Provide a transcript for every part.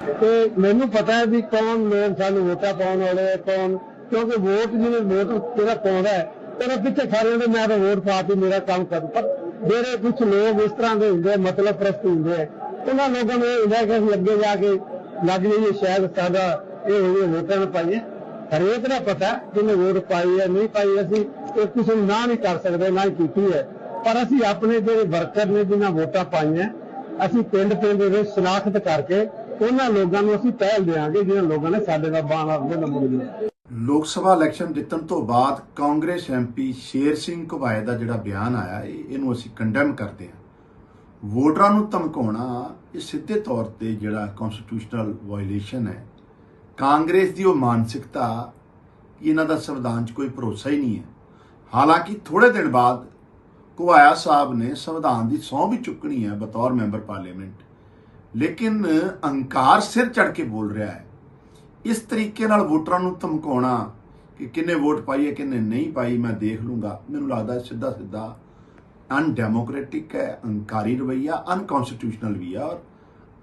ਤੇ ਮੈਨੂੰ ਪਤਾ ਹੈ ਵੀ ਕੌਣ ਲੋਕ ਸਾਨੂੰ ਵੋਟਾਂ ਪਾਉਣ ਵਾਲੇ ਆ, ਕੌਣ, ਕਿਉਂਕਿ ਵੋਟ ਜਿਵੇਂ ਵੋਟ ਜਿਹੜਾ ਪਾਉਂਦਾ ਹੈ, ਉਹਦੇ ਪਿੱਛੇ ਖੜੇ ਹੁੰਦੇ ਮੈਂ ਤਾਂ ਵੋਟ ਪਾ ਕੇ ਮੇਰਾ ਕੰਮ ਕਰ ਪਰ ਜਿਹੜੇ ਕੁਝ ਲੋਕ ਇਸ ਤਰ੍ਹਾਂ ਦੇ ਹੁੰਦੇ ਮਤਲਬ ਪ੍ਰਸਤ ਹੁੰਦੇ ਆ, ਉਹਨਾਂ ਲੋਕਾਂ ਨੂੰ ਇਹ ਕਿ ਅਸੀਂ ਜਾ ਕੇ ਲੱਗ ਜਾਈਏ, ਸ਼ਾਇਦ ਸਾਡਾ ਇਹ ਹੋਵੇ ਵੋਟਾਂ ਨੂੰ ਪਾਈਏ। ਹਰੇਕ ਦਾ ਪਤਾ ਜਿਹਨੇ ਵੋਟ ਪਾਈ ਹੈ, ਨਹੀਂ ਪਾਈ ਅਸੀਂ ਇਹ ਕਿਸੇ ਨੂੰ ਨਾ ਨਹੀਂ ਕਰ ਸਕਦੇ, ਨਾ ਹੀ ਕੀਤੀ ਹੈ। ਪਰ ਅਸੀਂ ਆਪਣੇ ਜਿਹੜੇ ਵਰਕਰ ਨੇ, ਜਿਨ੍ਹਾਂ ਵੋਟਾਂ ਪਾਈਆਂ, ਅਸੀਂ ਪਿੰਡ ਪਿੰਡ ਦੇ ਵਿੱਚ ਸ਼ਨਾਖਤ ਕਰਕੇ ਉਹਨਾਂ ਲੋਕਾਂ ਨੂੰ ਅਸੀਂ ਪਹਿਲ ਦੇਵਾਂਗੇ ਜਿਹਨਾਂ ਲੋਕਾਂ ਨੇ ਸਾਡੇ ਨਾਲ ਬਾਣ ਆਪਦੇ ਨੰਬਰ ਦਿੱਤੇ ਲੋਕ ਸਭਾ ਇਲੈਕਸ਼ਨ ਜਿੱਤਣ ਤੋਂ ਬਾਅਦ ਕਾਂਗਰਸ ਐਮਪੀ ਸ਼ੇਰ ਸਿੰਘ ਘੁਬਾਏ ਦਾ ਜਿਹੜਾ ਬਿਆਨ ਆਇਆ ਇਹਨੂੰ ਅਸੀਂ ਕੰਡੈਮ ਕਰਦੇ ਹਾਂ। ਵੋਟਰਾਂ ਨੂੰ ਧਮਕਾਉਣਾ, ਇਹ ਸਿੱਧੇ ਤੌਰ ਤੇ ਜਿਹੜਾ ਕਨਸਟੀਟਿਊਸ਼ਨਲ ਵਾਇਲੇਸ਼ਨ ਹੈ। ਕਾਂਗਰਸ ਦੀ ਉਹ ਮਾਨਸਿਕਤਾ ਕਿ ਇਹਨਾਂ ਦਾ ਸੰਵਿਧਾਨ 'ਚ ਕੋਈ ਭਰੋਸਾ ਹੀ ਨਹੀਂ ਹੈ। ਹਾਲਾਂਕਿ ਥੋੜੇ ਦਿਨ ਬਾਅਦ ਘੁਬਾਇਆ ਸਾਹਿਬ ਨੇ ਸੰਵਿਧਾਨ ਦੀ ਸਹੁੰ ਵੀ ਚੁੱਕਣੀ ਹੈ ਬਤੌਰ ਮੈਂਬਰ ਪਾਰਲੀਮੈਂਟ। ਲੇਕਿਨ ਅਹੰਕਾਰ ਸਿਰ ਚੜ ਕੇ ਬੋਲ ਰਿਹਾ ਹੈ। ਇਸ ਤਰੀਕੇ ਨਾਲ ਵੋਟਰਾਂ ਨੂੰ ਧਮਕਾਉਣਾ ਕਿ ਕਿੰਨੇ ਵੋਟ ਪਾਈ ਹੈ, ਕਿੰਨੇ ਨਹੀਂ ਪਾਈ, ਮੈਂ ਦੇਖ ਲੂੰਗਾ। ਮੈਨੂੰ ਲੱਗਦਾ ਸਿੱਧਾ ਸਿੱਧਾ ਅਨਡੈਮੋਕ੍ਰੈਟਿਕ ਹੈ, ਅਹੰਕਾਰੀ ਰਵਈਆ ਅਨਕਨਸਟੀਟਿਊਸ਼ਨਲ ਵੀ ਆ ਔਰ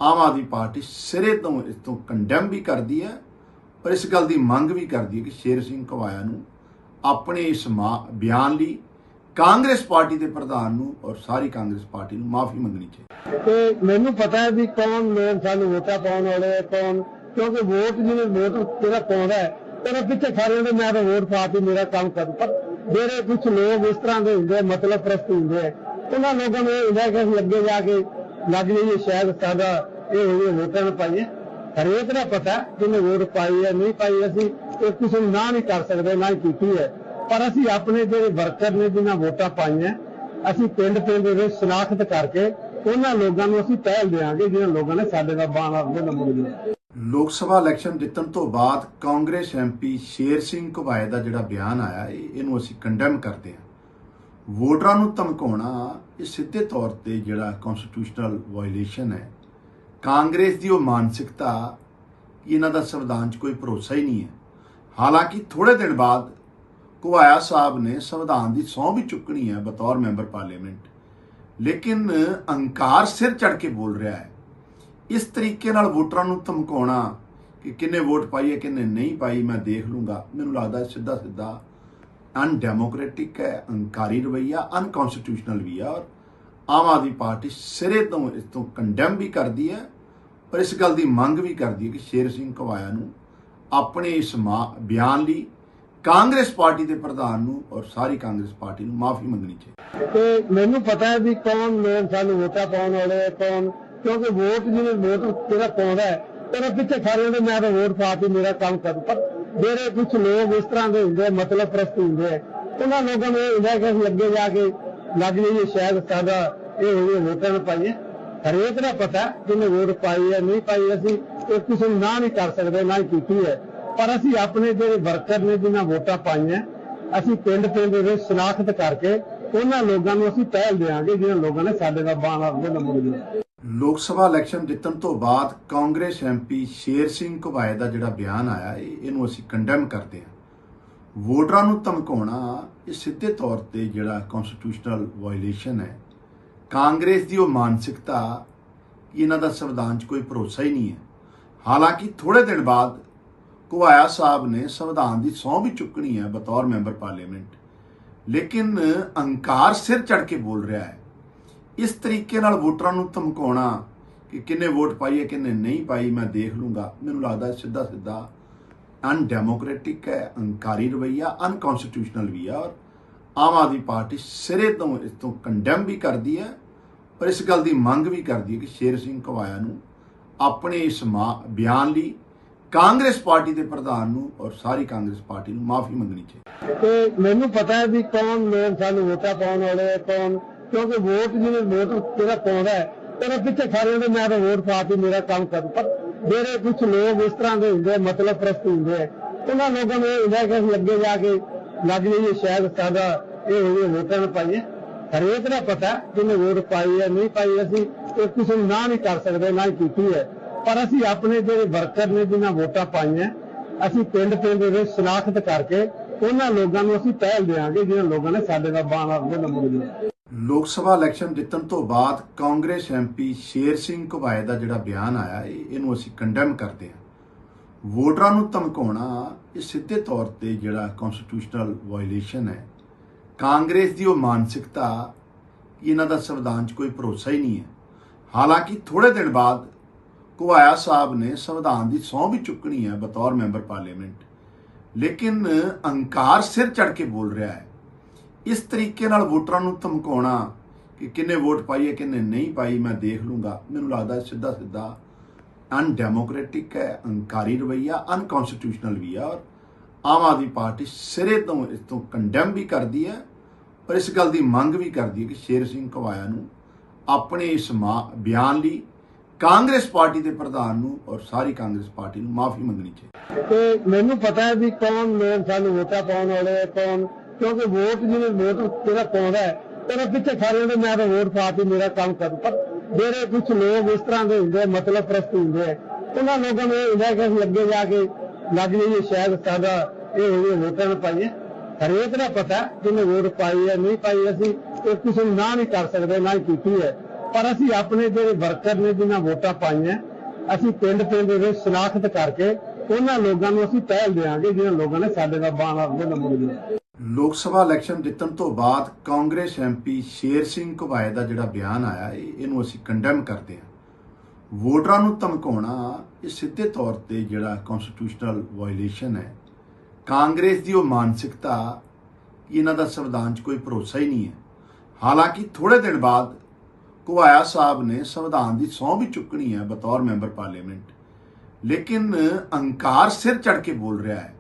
ਆਮ ਆਦਮੀ ਪਾਰਟੀ ਸਿਰੇ ਤੋਂ, ਇਸ ਤੋਂ ਕੰਡੈਮ ਵੀ ਕਰਦੀ ਹੈ, ਪਰ ਇਸ ਗੱਲ ਦੀ ਮੰਗ ਵੀ ਕਰਦੀ ਹੈ ਕਿ ਸ਼ੇਰ ਸਿੰਘ ਘਵਾਇਆ ਨੂੰ ਆਪਣੇ ਇਸ ਮਾ- ਬਿਆਨ ਲਈ ਕਾਂਗਰਸ ਪਾਰਟੀ ਦੇ ਪ੍ਰਧਾਨ ਨੂੰ ਔਰ ਸਾਰੀ ਕਾਂਗਰਸ ਪਾਰਟੀ ਨੂੰ ਮਾਫੀ ਮੰਗਣੀ ਚਾਹੀਦੀ ਤੇ ਮੈਨੂੰ ਪਤਾ ਹੈ ਵੀ ਕੌਣ ਲੋਕ ਸਾਨੂੰ ਵੋਟਾਂ ਪਾਉਣ ਵਾਲੇ ਆ, ਕੌਣ, ਕਿਉਂਕਿ ਵੋਟ ਜਿਹਨੇ ਵੋਟ ਜਿਹੜਾ ਪਾਉਂਦਾ ਹੈ, ਉਹਦੇ ਪਿੱਛੇ ਖੜੇ ਹੁੰਦੇ ਮੈਂ ਤਾਂ ਵੋਟ ਪਾ ਕੇ ਮੇਰਾ ਕੰਮ ਕਰ ਪਰ ਜਿਹੜੇ ਕੁਝ ਲੋਕ ਇਸ ਤਰ੍ਹਾਂ ਦੇ ਹੁੰਦੇ ਮਤਲਬ ਪ੍ਰਸਤ ਹੁੰਦੇ ਆ, ਉਹਨਾਂ ਲੋਕਾਂ ਨੂੰ ਇਹ ਹੁੰਦਾ ਕਿ ਅਸੀਂ ਅੱਗੇ ਜਾ ਕੇ ਲੱਗ ਜਾਈਏ, ਸ਼ਾਇਦ ਸਾਡਾ ਇਹ ਹੋਵੇ ਵੋਟਾਂ ਨੂੰ ਪਾਈਏ। ਹਰੇਕ ਦਾ ਪਤਾ ਜਿਹਨੇ ਵੋਟ ਪਾਈ ਹੈ, ਨਹੀਂ ਪਾਈ, ਅਸੀਂ ਇਹ ਕਿਸੇ ਨੂੰ ਨਾ ਨਹੀਂ ਕਰ ਸਕਦੇ, ਨਾ ਹੀ ਕੀਤੀ ਹੈ। ਪਰ ਅਸੀਂ ਆਪਣੇ ਜਿਹੜੇ ਵਰਕਰ ਨੇ, ਜਿਨ੍ਹਾਂ ਵੋਟਾਂ ਪਾਈਆਂ, ਅਸੀਂ ਪਿੰਡ ਪਿੰਡ ਦੇ ਵਿੱਚ ਸ਼ਨਾਖਤ ਕਰਕੇ ਉਹਨਾਂ ਲੋਕਾਂ ਨੂੰ ਅਸੀਂ ਪਹਿਲ ਦੇਵਾਂਗੇ ਜਿਹਨਾਂ ਲੋਕਾਂ ਨੇ ਸਾਡੇ ਨਾਲ ਬਾਣ ਆਪਦੇ ਨੰਬਰ ਦਿੱਤੇ ਲੋਕ ਸਭਾ ਇਲੈਕਸ਼ਨ ਜਿੱਤਣ ਤੋਂ ਬਾਅਦ ਕਾਂਗਰਸ ਐਮਪੀ ਸ਼ੇਰ ਸਿੰਘ ਘੁਬਾਏ ਦਾ ਜਿਹੜਾ ਬਿਆਨ ਆਇਆ ਇਹਨੂੰ ਅਸੀਂ ਕੰਡੈਮ ਕਰਦੇ ਹਾਂ। ਵੋਟਰਾਂ ਨੂੰ ਧਮਕਾਉਣਾ, ਇਹ ਸਿੱਧੇ ਤੌਰ ਤੇ ਜਿਹੜਾ ਕਨਸਟੀਟਿਊਸ਼ਨਲ ਵਾਇਲੇਸ਼ਨ ਹੈ। ਕਾਂਗਰਸ ਦੀ ਉਹ ਮਾਨਸਿਕਤਾ ਕਿ ਇਹਨਾਂ ਦਾ ਸੰਵਿਧਾਨ 'ਚ ਕੋਈ ਭਰੋਸਾ ਹੀ ਨਹੀਂ ਹੈ। ਹਾਲਾਂਕਿ ਥੋੜੇ ਦਿਨ ਬਾਅਦ ਘੁਬਾਇਆ ਸਾਹਿਬ ਨੇ ਸੰਵਿਧਾਨ ਦੀ ਸਹੁੰ ਵੀ ਚੁੱਕਣੀ ਹੈ ਬਤੌਰ ਮੈਂਬਰ ਪਾਰਲੀਮੈਂਟ। ਲੇਕਿਨ ਅਹੰਕਾਰ ਸਿਰ ਚੜ ਕੇ ਬੋਲ ਰਿਹਾ ਹੈ। ਇਸ ਤਰੀਕੇ ਨਾਲ ਵੋਟਰਾਂ ਨੂੰ ਧਮਕਾਉਣਾ ਕਿ ਕਿੰਨੇ ਵੋਟ ਪਾਈ ਹੈ, ਕਿੰਨੇ ਨਹੀਂ ਪਾਈ, ਮੈਂ ਦੇਖ ਲੂੰਗਾ। ਮੈਨੂੰ ਲੱਗਦਾ ਸਿੱਧਾ ਸਿੱਧਾ ਅਨਡੈਮੋਕ੍ਰੈਟਿਕ ਹੈ ਅਹੰਕਾਰੀ ਰਵਈਆ ਅਨਕਨਸਟੀਟਿਊਸ਼ਨਲ ਵੀ ਆ ਔਰ ਆਮ ਆਦਮੀ ਪਾਰਟੀ ਸਿਰੇ ਤੋਂ ਇਸ ਤੋਂ ਕੰਡੈਮ ਵੀ ਕਰਦੀ ਹੈ, ਪਰ ਇਸ ਗੱਲ ਦੀ ਮੰਗ ਵੀ ਕਰਦੀ ਹੈ ਕਿ ਸ਼ੇਰ ਸਿੰਘ ਘਵਾਇਆ ਨੂੰ ਆਪਣੇ ਇਸ ਮਾ- ਬਿਆਨ ਲਈ ਕਾਂਗਰਸ ਪਾਰਟੀ ਦੇ ਪ੍ਰਧਾਨ ਨੂੰ ਔਰ ਸਾਰੀ ਕਾਂਗਰਸ ਪਾਰਟੀ ਨੂੰ ਮਾਫੀ ਮੰਗਣੀ ਚਾਹੀਦੀ ਤੇ ਮੈਨੂੰ ਪਤਾ ਹੈ ਵੀ ਕੌਣ ਲੋਕ ਸਾਨੂੰ ਵੋਟਾਂ ਪਾਉਣ ਵਾਲੇ ਆ, ਕੌਣ ਕਿਉਂਕਿ ਵੋਟ ਜਿਵੇਂ ਵੋਟ ਜਿਹੜਾ ਪਾਉਂਦਾ ਹੈ, ਉਹਦੇ ਪਿੱਛੇ ਖੜੇ ਹੁੰਦੇ ਮੈਂ ਤਾਂ ਵੋਟ ਪਾ ਕੇ ਮੇਰਾ ਕੰਮ ਕਰ ਪਰ ਜਿਹੜੇ ਕੁਝ ਲੋਕ ਇਸ ਤਰ੍ਹਾਂ ਦੇ ਹੁੰਦੇ ਮਤਲਬ ਪ੍ਰਸਤ ਹੁੰਦੇ ਆ, ਉਹਨਾਂ ਲੋਕਾਂ ਨੂੰ ਇਹ ਹੁੰਦਾ ਕਿ ਅਸੀਂ ਅੱਗੇ ਜਾ ਕੇ ਲੱਗ ਜਾਈਏ, ਸ਼ਾਇਦ ਸਾਡਾ ਇਹ ਹੋਵੇ ਵੋਟਾਂ ਨੂੰ ਪਾਈਏ। ਹਰੇਕ ਦਾ ਪਤਾ ਜਿਹਨੇ ਵੋਟ ਪਾਈ ਹੈ, ਨਹੀਂ ਪਾਈ ਅਸੀਂ ਇਹ ਕਿਸੇ ਨੂੰ ਨਾ ਨਹੀਂ ਕਰ ਸਕਦੇ, ਨਾ ਹੀ ਕੀਤੀ ਹੈ। ਪਰ ਅਸੀਂ ਆਪਣੇ ਜਿਹੜੇ ਵਰਕਰ ਨੇ ਜਿਨ੍ਹਾਂ ਵੋਟਾਂ ਪਾਈਆਂ, ਅਸੀਂ ਪਿੰਡ ਪਿੰਡ ਦੇ ਵਿੱਚ ਸ਼ਨਾਖਤ ਕਰਕੇ ਉਹਨਾਂ ਲੋਕਾਂ ਨੂੰ ਅਸੀਂ ਪਹਿਲ ਦੇਵਾਂਗੇ ਜਿਹਨਾਂ ਲੋਕਾਂ ਨੇ ਸਾਡੇ ਨਾਲ ਬਾਣ ਆਪਦੇ ਨੰਬਰ ਲੋਕ ਸਭਾ ਇਲੈਕਸ਼ਨ ਜਿੱਤਣ ਤੋਂ ਬਾਅਦ ਕਾਂਗਰਸ ਐਮਪੀ ਸ਼ੇਰ ਸਿੰਘ ਘੁਬਾਏ ਦਾ ਜਿਹੜਾ ਬਿਆਨ ਆਇਆ, ਇਹ- ਇਹਨੂੰ ਅਸੀਂ ਕੰਡੈਮ ਕਰਦੇ ਹਾਂ। ਵੋਟਰਾਂ ਨੂੰ ਧਮਕਾਉਣਾ, ਇਹ ਸਿੱਧੇ ਤੌਰ ਤੇ ਜਿਹੜਾ ਕਨਸਟੀਟਿਊਸ਼ਨਲ ਵਾਇਲੇਸ਼ਨ ਹੈ। ਕਾਂਗਰਸ ਦੀ ਉਹ ਮਾਨਸਿਕਤਾ ਕਿ ਇਹਨਾਂ ਦਾ ਸੰਵਿਧਾਨ 'ਚ ਕੋਈ ਭਰੋਸਾ ਹੀ ਨਹੀਂ ਹੈ। ਹਾਲਾਂਕਿ ਥੋੜੇ ਦਿਨ ਬਾਅਦ ਘੁਆਇਆ ਸਾਹਿਬ ਨੇ ਸੰਵਿਧਾਨ ਦੀ ਸਹੁੰ ਵੀ ਚੁੱਕਣੀ ਹੈ ਬਤੌਰ ਮੈਂਬਰ ਪਾਰਲੀਮੈਂਟ। ਲੇਕਿਨ ਅਹੰਕਾਰ ਸਿਰ ਚੜ ਕੇ ਬੋਲ ਰਿਹਾ ਹੈ। ਇਸ ਤਰੀਕੇ ਨਾਲ ਵੋਟਰਾਂ ਨੂੰ ਧਮਕਾਉਣਾ ਕਿ ਕਿੰਨੇ ਵੋਟ ਪਾਈ ਹੈ, ਕਿੰਨੇ ਨਹੀਂ ਪਾਈ, ਮੈਂ ਦੇਖ ਲੂੰਗਾ। ਮੈਨੂੰ ਲੱਗਦਾ ਸਿੱਧਾ ਸਿੱਧਾ ਅਨਡੈਮੋਕ੍ਰੈਟਿਕ ਹੈ, ਅਹੰਕਾਰੀ ਰਵਈਆ ਅਨਕਨਸਟੀਟਿਊਸ਼ਨਲ ਵੀ ਹੈ ਔਰ ਆਮ ਆਦਮੀ ਪਾਰਟੀ ਸਿਰੇ ਤੋਂ, ਇਸ ਤੋਂ ਕੰਡੈਮ ਵੀ ਕਰਦੀ ਹੈ ਪਰ ਇਸ ਗੱਲ ਦੀ ਮੰਗ ਵੀ ਕਰਦੀ ਹੈ ਕਿ ਸ਼ੇਰ ਸਿੰਘ ਘਵਾਇਆ ਨੂੰ ਆਪਣੇ ਇਸ ਮਾ- ਬਿਆਨ ਲਈ ਕਾਂਗਰਸ ਪਾਰਟੀ ਦੇ ਪ੍ਰਧਾਨ ਨੂੰ ਔਰ ਸਾਰੀ ਕਾਂਗਰਸ ਪਾਰਟੀ ਨੂੰ ਮਾਫੀ ਮੰਗਣੀ ਚਾਹੀਦੀ ਤੇ ਮੈਨੂੰ ਪਤਾ ਹੈ ਵੀ ਕੌਣ ਲੋਕ ਸਾਨੂੰ ਵੋਟਾਂ ਪਾਉਣ ਵਾਲੇ ਕੌਣ, ਕਿਉਂਕਿ ਵੋਟ ਜਿਵੇਂ ਵੋਟ ਜਿਹੜਾ ਪਾਉਂਦਾ ਹੈ ਉਹਦੇ ਪਿੱਛੇ ਖੜੇ ਹੁੰਦੇ ਮੈਂ ਤਾਂ ਵੋਟ ਪਾ ਕੇ ਮੇਰਾ ਕੰਮ ਕਰ। ਪਰ ਜਿਹੜੇ ਕੁਝ ਲੋਕ ਇਸ ਤਰ੍ਹਾਂ ਦੇ ਹੁੰਦੇ ਮਤਲਬ ਪ੍ਰਸਤ ਹੁੰਦੇ ਆ, ਉਹਨਾਂ ਲੋਕਾਂ ਨੂੰ ਇਹ ਹੁੰਦਾ ਕਿ ਅਸੀਂ ਅੱਗੇ ਜਾ ਕੇ ਲੱਗ ਜਾਈਏ, ਸ਼ਾਇਦ ਸਾਡਾ ਇਹ ਹੋਵੇ ਵੋਟਾਂ ਨੂੰ ਪਾਈਏ। ਹਰੇਕ ਦਾ ਪਤਾ ਜਿਹਨੇ ਵੋਟ ਪਾਈ ਹੈ, ਨਹੀਂ ਪਾਈ, ਅਸੀਂ ਇਹ ਕਿਸੇ ਨੂੰ ਨਾ ਨਹੀਂ ਕਰ ਸਕਦੇ, ਨਾ ਹੀ ਕੀਤੀ ਹੈ। ਪਰ ਅਸੀਂ ਆਪਣੇ ਜਿਹੜੇ ਵਰਕਰ ਨੇ ਜਿਨ੍ਹਾਂ ਵੋਟਾਂ ਪਾਈਆਂ, ਅਸੀਂ ਪਿੰਡ ਪਿੰਡ ਦੇ ਵਿੱਚ ਸ਼ਨਾਖਤ ਕਰਕੇ ਉਹਨਾਂ ਲੋਕਾਂ ਨੂੰ ਅਸੀਂ ਪਹਿਲ ਦੇਵਾਂਗੇ ਜਿਹਨਾਂ ਲੋਕਾਂ ਨੇ ਸਾਡੇ ਨਾਲ ਬਾਣ ਆਪਦੇ ਨੰਬਰ ਦਿੱਤੇ। ਲੋਕ ਸਭਾ ਇਲੈਕਸ਼ਨ ਜਿੱਤਣ ਤੋਂ ਬਾਅਦ ਕਾਂਗਰਸ ਐਮਪੀ ਸ਼ੇਰ ਸਿੰਘ ਘੁਬਾਏ ਦਾ ਜਿਹੜਾ ਬਿਆਨ ਆਇਆ, ਇਹ- ਇਹਨੂੰ ਅਸੀਂ ਕੰਡੈਮ ਕਰਦੇ ਹਾਂ। ਵੋਟਰਾਂ ਨੂੰ ਧਮਕਾਉਣਾ ਇਹ ਸਿੱਧੇ ਤੌਰ ਤੇ ਜਿਹੜਾ ਕਨਸਟੀਟਿਊਸ਼ਨਲ ਵਾਇਲੇਸ਼ਨ ਹੈ। ਕਾਂਗਰਸ ਦੀ ਉਹ ਮਾਨਸਿਕਤਾ ਕਿ ਇਹਨਾਂ ਦਾ ਸੰਵਿਧਾਨ 'ਚ ਕੋਈ ਭਰੋਸਾ ਹੀ ਨਹੀਂ ਹੈ। ਹਾਲਾਂਕਿ ਥੋੜੇ ਦਿਨ ਬਾਅਦ ਘੁਬਾਇਆ ਸਾਹਿਬ ਨੇ ਸੰਵਿਧਾਨ ਦੀ ਸਹੁੰ ਵੀ ਚੁੱਕਣੀ ਹੈ ਬਤੌਰ ਮੈਂਬਰ ਪਾਰਲੀਮੈਂਟ। ਲੇਕਿਨ ਅਹੰਕਾਰ ਸਿਰ ਚੜ ਕੇ ਬੋਲ ਰਿਹਾ ਹੈ। ਇਸ ਤਰੀਕੇ ਨਾਲ ਵੋਟਰਾਂ ਨੂੰ ਧਮਕਾਉਣਾ ਕਿ ਕਿੰਨੇ ਵੋਟ ਪਾਈ ਹੈ ਕਿੰਨੇ ਨਹੀਂ ਪਾਈ, ਮੈਂ ਦੇਖ ਲੂੰਗਾ। ਮੈਨੂੰ ਲੱਗਦਾ ਸਿੱਧਾ ਸਿੱਧਾ ਅਨਡੈਮੋਕ੍ਰੈਟਿਕ ਹੈ, ਅਹੰਕਾਰੀ ਰਵਈਆ ਅਨਕਨਸਟੀਟਿਊਸ਼ਨਲ ਵੀ ਆ ਔਰ ਆਮ ਆਦਮੀ ਪਾਰਟੀ ਸਿਰੇ ਤੋਂ, ਇਸ ਤੋਂ ਕੰਡੈਮ ਵੀ ਕਰਦੀ ਹੈ ਪਰ ਇਸ ਗੱਲ ਦੀ ਮੰਗ ਵੀ ਕਰਦੀ ਹੈ ਕਿ ਸ਼ੇਰ ਸਿੰਘ ਘਵਾਇਆ ਨੂੰ ਆਪਣੇ ਇਸ ਮਾ- ਬਿਆਨ ਲਈ ਕਾਂਗਰਸ ਪਾਰਟੀ ਦੇ ਪ੍ਰਧਾਨ ਨੂੰ ਔਰ ਸਾਰੀ ਕਾਂਗਰਸ ਪਾਰਟੀ ਨੂੰ ਮਾਫੀ ਮੰਗਣੀ ਚਾਹੀਦੀ ਤੇ ਮੈਨੂੰ ਪਤਾ ਹੈ ਵੀ ਕੌਣ ਲੋਕ ਸਾਨੂੰ ਵੋਟਾਂ ਪਾਉਣ ਵਾਲੇ ਕੌਣ ਕਿਉਂਕਿ ਵੋਟ ਜਿਹਨੇ ਵੋਟ ਜਿਹੜਾ ਪਾਉਂਦਾ ਹੈ ਉਹਦੇ ਪਿੱਛੇ ਖੜੇ ਹੁੰਦੇ ਮੈਂ ਤਾਂ ਵੋਟ ਪਾ ਕੇ ਮੇਰਾ ਕੰਮ ਕਰੂ। ਪਰ ਜਿਹੜੇ ਕੁਝ ਲੋਕ ਇਸ ਤਰ੍ਹਾਂ ਦੇ ਹੁੰਦੇ ਮਤਲਬ ਪ੍ਰਸਤ ਹੁੰਦੇ ਆ, ਉਹਨਾਂ ਲੋਕਾਂ ਨੂੰ ਇਹ ਹੁੰਦਾ ਕਿ ਅਸੀਂ ਅੱਗੇ ਜਾ ਕੇ ਲੱਗ ਜਾਈਏ ਸ਼ਾਇਦ ਸਾਡਾ ਇਹ ਹੋਵੇ ਵੋਟਾਂ ਨੂੰ ਪਾਈਏ। ਹਰੇਕ ਦਾ ਪਤਾ ਜਿਹਨੇ ਵੋਟ ਪਾਈ ਹੈ ਨਹੀਂ ਪਾਈ ਅਸੀਂ ਇਹ ਕਿਸੇ ਨੂੰ ਨਾ ਨਹੀਂ ਕਰ ਸਕਦੇ ਨਾ ਹੀ ਕੀਤੀ ਹੈ। ਪਰ ਅਸੀਂ ਆਪਣੇ ਜਿਹੜੇ ਵਰਕਰ ਨੇ ਜਿਨ੍ਹਾਂ ਵੋਟਾਂ ਪਾਈਆਂ, ਅਸੀਂ ਪਿੰਡ ਪਿੰਡ ਦੇ ਵਿੱਚ ਸ਼ਨਾਖਤ ਕਰਕੇ ਉਹਨਾਂ ਲੋਕਾਂ ਨੂੰ ਅਸੀਂ ਪਹਿਲ ਦੇਵਾਂਗੇ ਜਿਨ੍ਹਾਂ ਲੋਕਾਂ ਨੇ ਸਾਡੇ ਨਾਲ ਬਾਣ ਦੇ ਨੰਬਰ ਦਿੱਤੇ ਲੋਕ ਸਭਾ ਇਲੈਕਸ਼ਨ ਜਿੱਤਣ ਤੋਂ ਬਾਅਦ ਕਾਂਗਰਸ ਐਮਪੀ ਸ਼ੇਰ ਸਿੰਘ ਘੁਬਾਏ ਦਾ ਜਿਹੜਾ ਬਿਆਨ ਆਇਆ ਇਹਨੂੰ ਅਸੀਂ ਕੰਡੈਮ ਕਰਦੇ ਹਾਂ। ਵੋਟਰਾਂ ਨੂੰ ਧਮਕਾਉਣਾ ਇਹ ਸਿੱਧੇ ਤੌਰ ਤੇ ਜਿਹੜਾ ਕਨਸਟੀਟਿਊਸ਼ਨਲ ਵਾਇਲੇਸ਼ਨ ਹੈ। ਕਾਂਗਰਸ ਦੀ ਉਹ ਮਾਨਸਿਕਤਾ ਕਿ ਇਹਨਾਂ ਦਾ ਸੰਵਿਧਾਨ 'ਚ ਕੋਈ ਭਰੋਸਾ ਹੀ ਨਹੀਂ ਹੈ। ਹਾਲਾਂਕਿ ਥੋੜੇ ਦਿਨ ਬਾਅਦ ਘੁਬਾਇਆ ਸਾਹਿਬ ਨੇ ਸੰਵਿਧਾਨ ਦੀ ਸਹੁੰ ਵੀ ਚੁੱਕਣੀ ਹੈ ਬਤੌਰ ਮੈਂਬਰ ਪਾਰਲੀਮੈਂਟ। ਲੇਕਿਨ ਅਹੰਕਾਰ ਸਿਰ ਚੜ ਕੇ ਬੋਲ ਰਿਹਾ ਹੈ।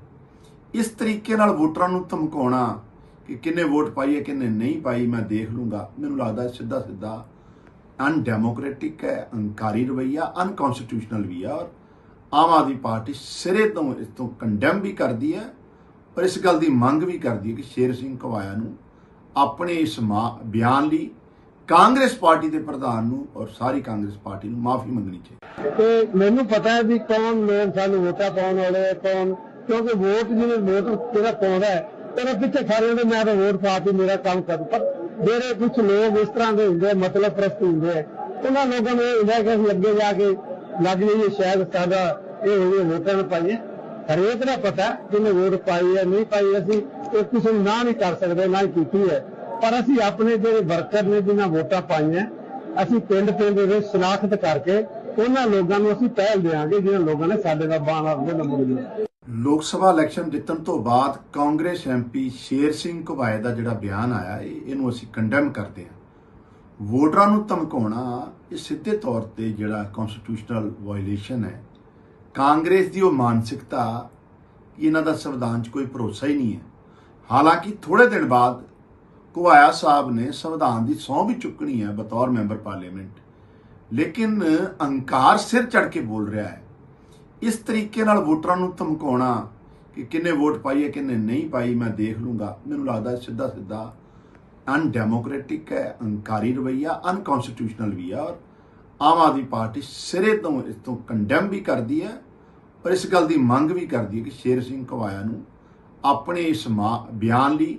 ਇਸ ਤਰੀਕੇ ਨਾਲ ਵੋਟਰਾਂ ਨੂੰ ਧਮਕਾਉਣਾ ਕਿ ਕਿੰਨੇ ਵੋਟ ਪਾਈ ਹੈ, ਕਿੰਨੇ ਨਹੀਂ ਪਾਈ, ਮੈਂ ਦੇਖ ਲੂੰਗਾ। ਮੈਨੂੰ ਲੱਗਦਾ ਸਿੱਧਾ ਸਿੱਧਾ ਅਨਡੈਮੋਕ੍ਰੈਟਿਕ ਹੈ, ਅਹੰਕਾਰੀ ਰਵਈਆ ਅਨਕਨਸਟੀਟਿਊਸ਼ਨਲ ਵੀ ਆ ਔਰ ਆਮ ਆਦਮੀ ਪਾਰਟੀ ਸਿਰੇ ਤੋਂ, ਇਸ ਤੋਂ ਕੰਡੈਮ ਵੀ ਕਰਦੀ ਹੈ, ਪਰ ਇਸ ਗੱਲ ਦੀ ਮੰਗ ਵੀ ਕਰਦੀ ਹੈ ਕਿ ਸ਼ੇਰ ਸਿੰਘ ਘਵਾਇਆ ਨੂੰ ਆਪਣੇ ਇਸ ਮਾ- ਬਿਆਨ ਲਈ ਕਾਂਗਰਸ ਪਾਰਟੀ ਦੇ ਪ੍ਰਧਾਨ ਨੂੰ ਔਰ ਸਾਰੀ ਕਾਂਗਰਸ ਪਾਰਟੀ ਨੂੰ ਮਾਫੀ ਮੰਗਣੀ ਚਾਹੀਦੀ ਤੇ ਮੈਨੂੰ ਪਤਾ ਹੈ ਵੀ ਕੌਣ ਲੋਕ ਸਾਨੂੰ ਵੋਟਾਂ ਪਾਉਣ ਵਾਲੇ ਆ, ਕੌਣ ਕਿਉਂਕਿ ਵੋਟ ਜਿਹਨੇ ਵੋਟ ਜਿਹੜਾ ਪਾਉਂਦਾ ਹੈ ਉਹਦੇ ਪਿੱਛੇ ਖੜੇ ਹੁੰਦੇ ਮੈਂ ਤਾਂ ਵੋਟ ਪਾ ਕੇ ਮੇਰਾ ਕੰਮ ਕਰੂ। ਪਰ ਜਿਹੜੇ ਕੁਝ ਲੋਕ ਇਸ ਤਰ੍ਹਾਂ ਦੇ ਹੁੰਦੇ ਮਤਲਬ ਪ੍ਰਸਤ ਹੁੰਦੇ ਹੈ ਉਹਨਾਂ ਲੋਕਾਂ ਨੂੰ ਇਹ ਹੁੰਦਾ ਕਿ ਅਸੀਂ ਅੱਗੇ ਜਾ ਕੇ ਲੱਗ ਜਾਈਏ ਸ਼ਾਇਦ ਸਾਡਾ ਇਹ ਹੋਵੇ ਵੋਟਾਂ ਨੂੰ ਪਾਈਏ। ਹਰੇਕ ਦਾ ਪਤਾ ਜਿਹਨੇ ਵੋਟ ਪਾਈ ਹੈ ਨਹੀਂ ਪਾਈ ਅਸੀਂ ਇਹ ਕਿਸੇ ਨੂੰ ਨਾ ਨਹੀਂ ਕਰ ਸਕਦੇ ਨਾ ਹੀ ਕੀਤੀ ਹੈ। ਪਰ ਅਸੀਂ ਆਪਣੇ ਜਿਹੜੇ ਵਰਕਰ ਨੇ, ਜਿਨ੍ਹਾਂ ਵੋਟਾਂ ਪਾਈਆਂ, ਅਸੀਂ ਪਿੰਡ ਪਿੰਡ ਦੇ ਵਿੱਚ ਸ਼ਨਾਖਤ ਕਰਕੇ ਉਹਨਾਂ ਲੋਕਾਂ ਨੂੰ ਅਸੀਂ ਪਹਿਲ ਦੇਵਾਂਗੇ ਜਿਨ੍ਹਾਂ ਲੋਕਾਂ ਨੇ ਸਾਡੇ ਨਾਲ ਬਾਣ ਦੇ ਨੰਬਰ ਲੋਕ ਸਭਾ ਇਲੈਕਸ਼ਨ ਜਿੱਤਣ ਤੋਂ ਬਾਅਦ ਕਾਂਗਰਸ ਐਮਪੀ ਸ਼ੇਰ ਸਿੰਘ ਘੁਬਾਏ ਦਾ ਜਿਹੜਾ ਬਿਆਨ ਆਇਆ ਇਹਨੂੰ ਅਸੀਂ ਕੰਡੈਮ ਕਰਦੇ ਹਾਂ। ਵੋਟਰਾਂ ਨੂੰ ਧਮਕਾਉਣਾ, ਇਹ ਸਿੱਧੇ ਤੌਰ ਤੇ ਜਿਹੜਾ ਕਨਸਟੀਟਿਊਸ਼ਨਲ ਵਾਇਲੇਸ਼ਨ ਹੈ। ਕਾਂਗਰਸ ਦੀ ਉਹ ਮਾਨਸਿਕਤਾ ਕਿ ਇਹਨਾਂ ਦਾ ਸੰਵਿਧਾਨ 'ਚ ਕੋਈ ਭਰੋਸਾ ਹੀ ਨਹੀਂ ਹੈ। ਹਾਲਾਂਕਿ ਥੋੜੇ ਦਿਨ ਬਾਅਦ ਘੁਬਾਇਆ ਸਾਹਿਬ ਨੇ ਸੰਵਿਧਾਨ ਦੀ ਸਹੁੰ ਵੀ ਚੁੱਕਣੀ ਹੈ ਬਤੌਰ ਮੈਂਬਰ ਪਾਰਲੀਮੈਂਟ। ਲੇਕਿਨ ਅਹੰਕਾਰ ਸਿਰ ਚੜ ਕੇ ਬੋਲ ਰਿਹਾ ਹੈ। ਇਸ ਤਰੀਕੇ ਨਾਲ ਵੋਟਰਾਂ ਨੂੰ ਧਮਕਾਉਣਾ ਕਿ ਕਿੰਨੇ ਵੋਟ ਪਾਈ ਹੈ, ਕਿੰਨੇ ਨਹੀਂ ਪਾਈ, ਮੈਂ ਦੇਖ ਲੂੰਗਾ। ਮੈਨੂੰ ਲੱਗਦਾ ਸਿੱਧਾ ਸਿੱਧਾ ਅਨਡੈਮੋਕ੍ਰੈਟਿਕ ਹੈ, ਅਹੰਕਾਰੀ ਰਵਈਆ ਅਨਕਨਸਟੀਟਿਊਸ਼ਨਲ ਵੀ ਆ ਔਰ ਆਮ ਆਦਮੀ ਪਾਰਟੀ ਸਿਰੇ ਤੋਂ, ਇਸ ਤੋਂ ਕੰਡੈਮ ਵੀ ਕਰਦੀ ਹੈ। ਪਰ ਇਸ ਗੱਲ ਦੀ ਮੰਗ ਵੀ ਕਰਦੀ ਹੈ ਕਿ ਸ਼ੇਰ ਸਿੰਘ ਘਵਾਇਆ ਨੂੰ ਆਪਣੇ ਇਸ ਮਾ- ਬਿਆਨ ਲਈ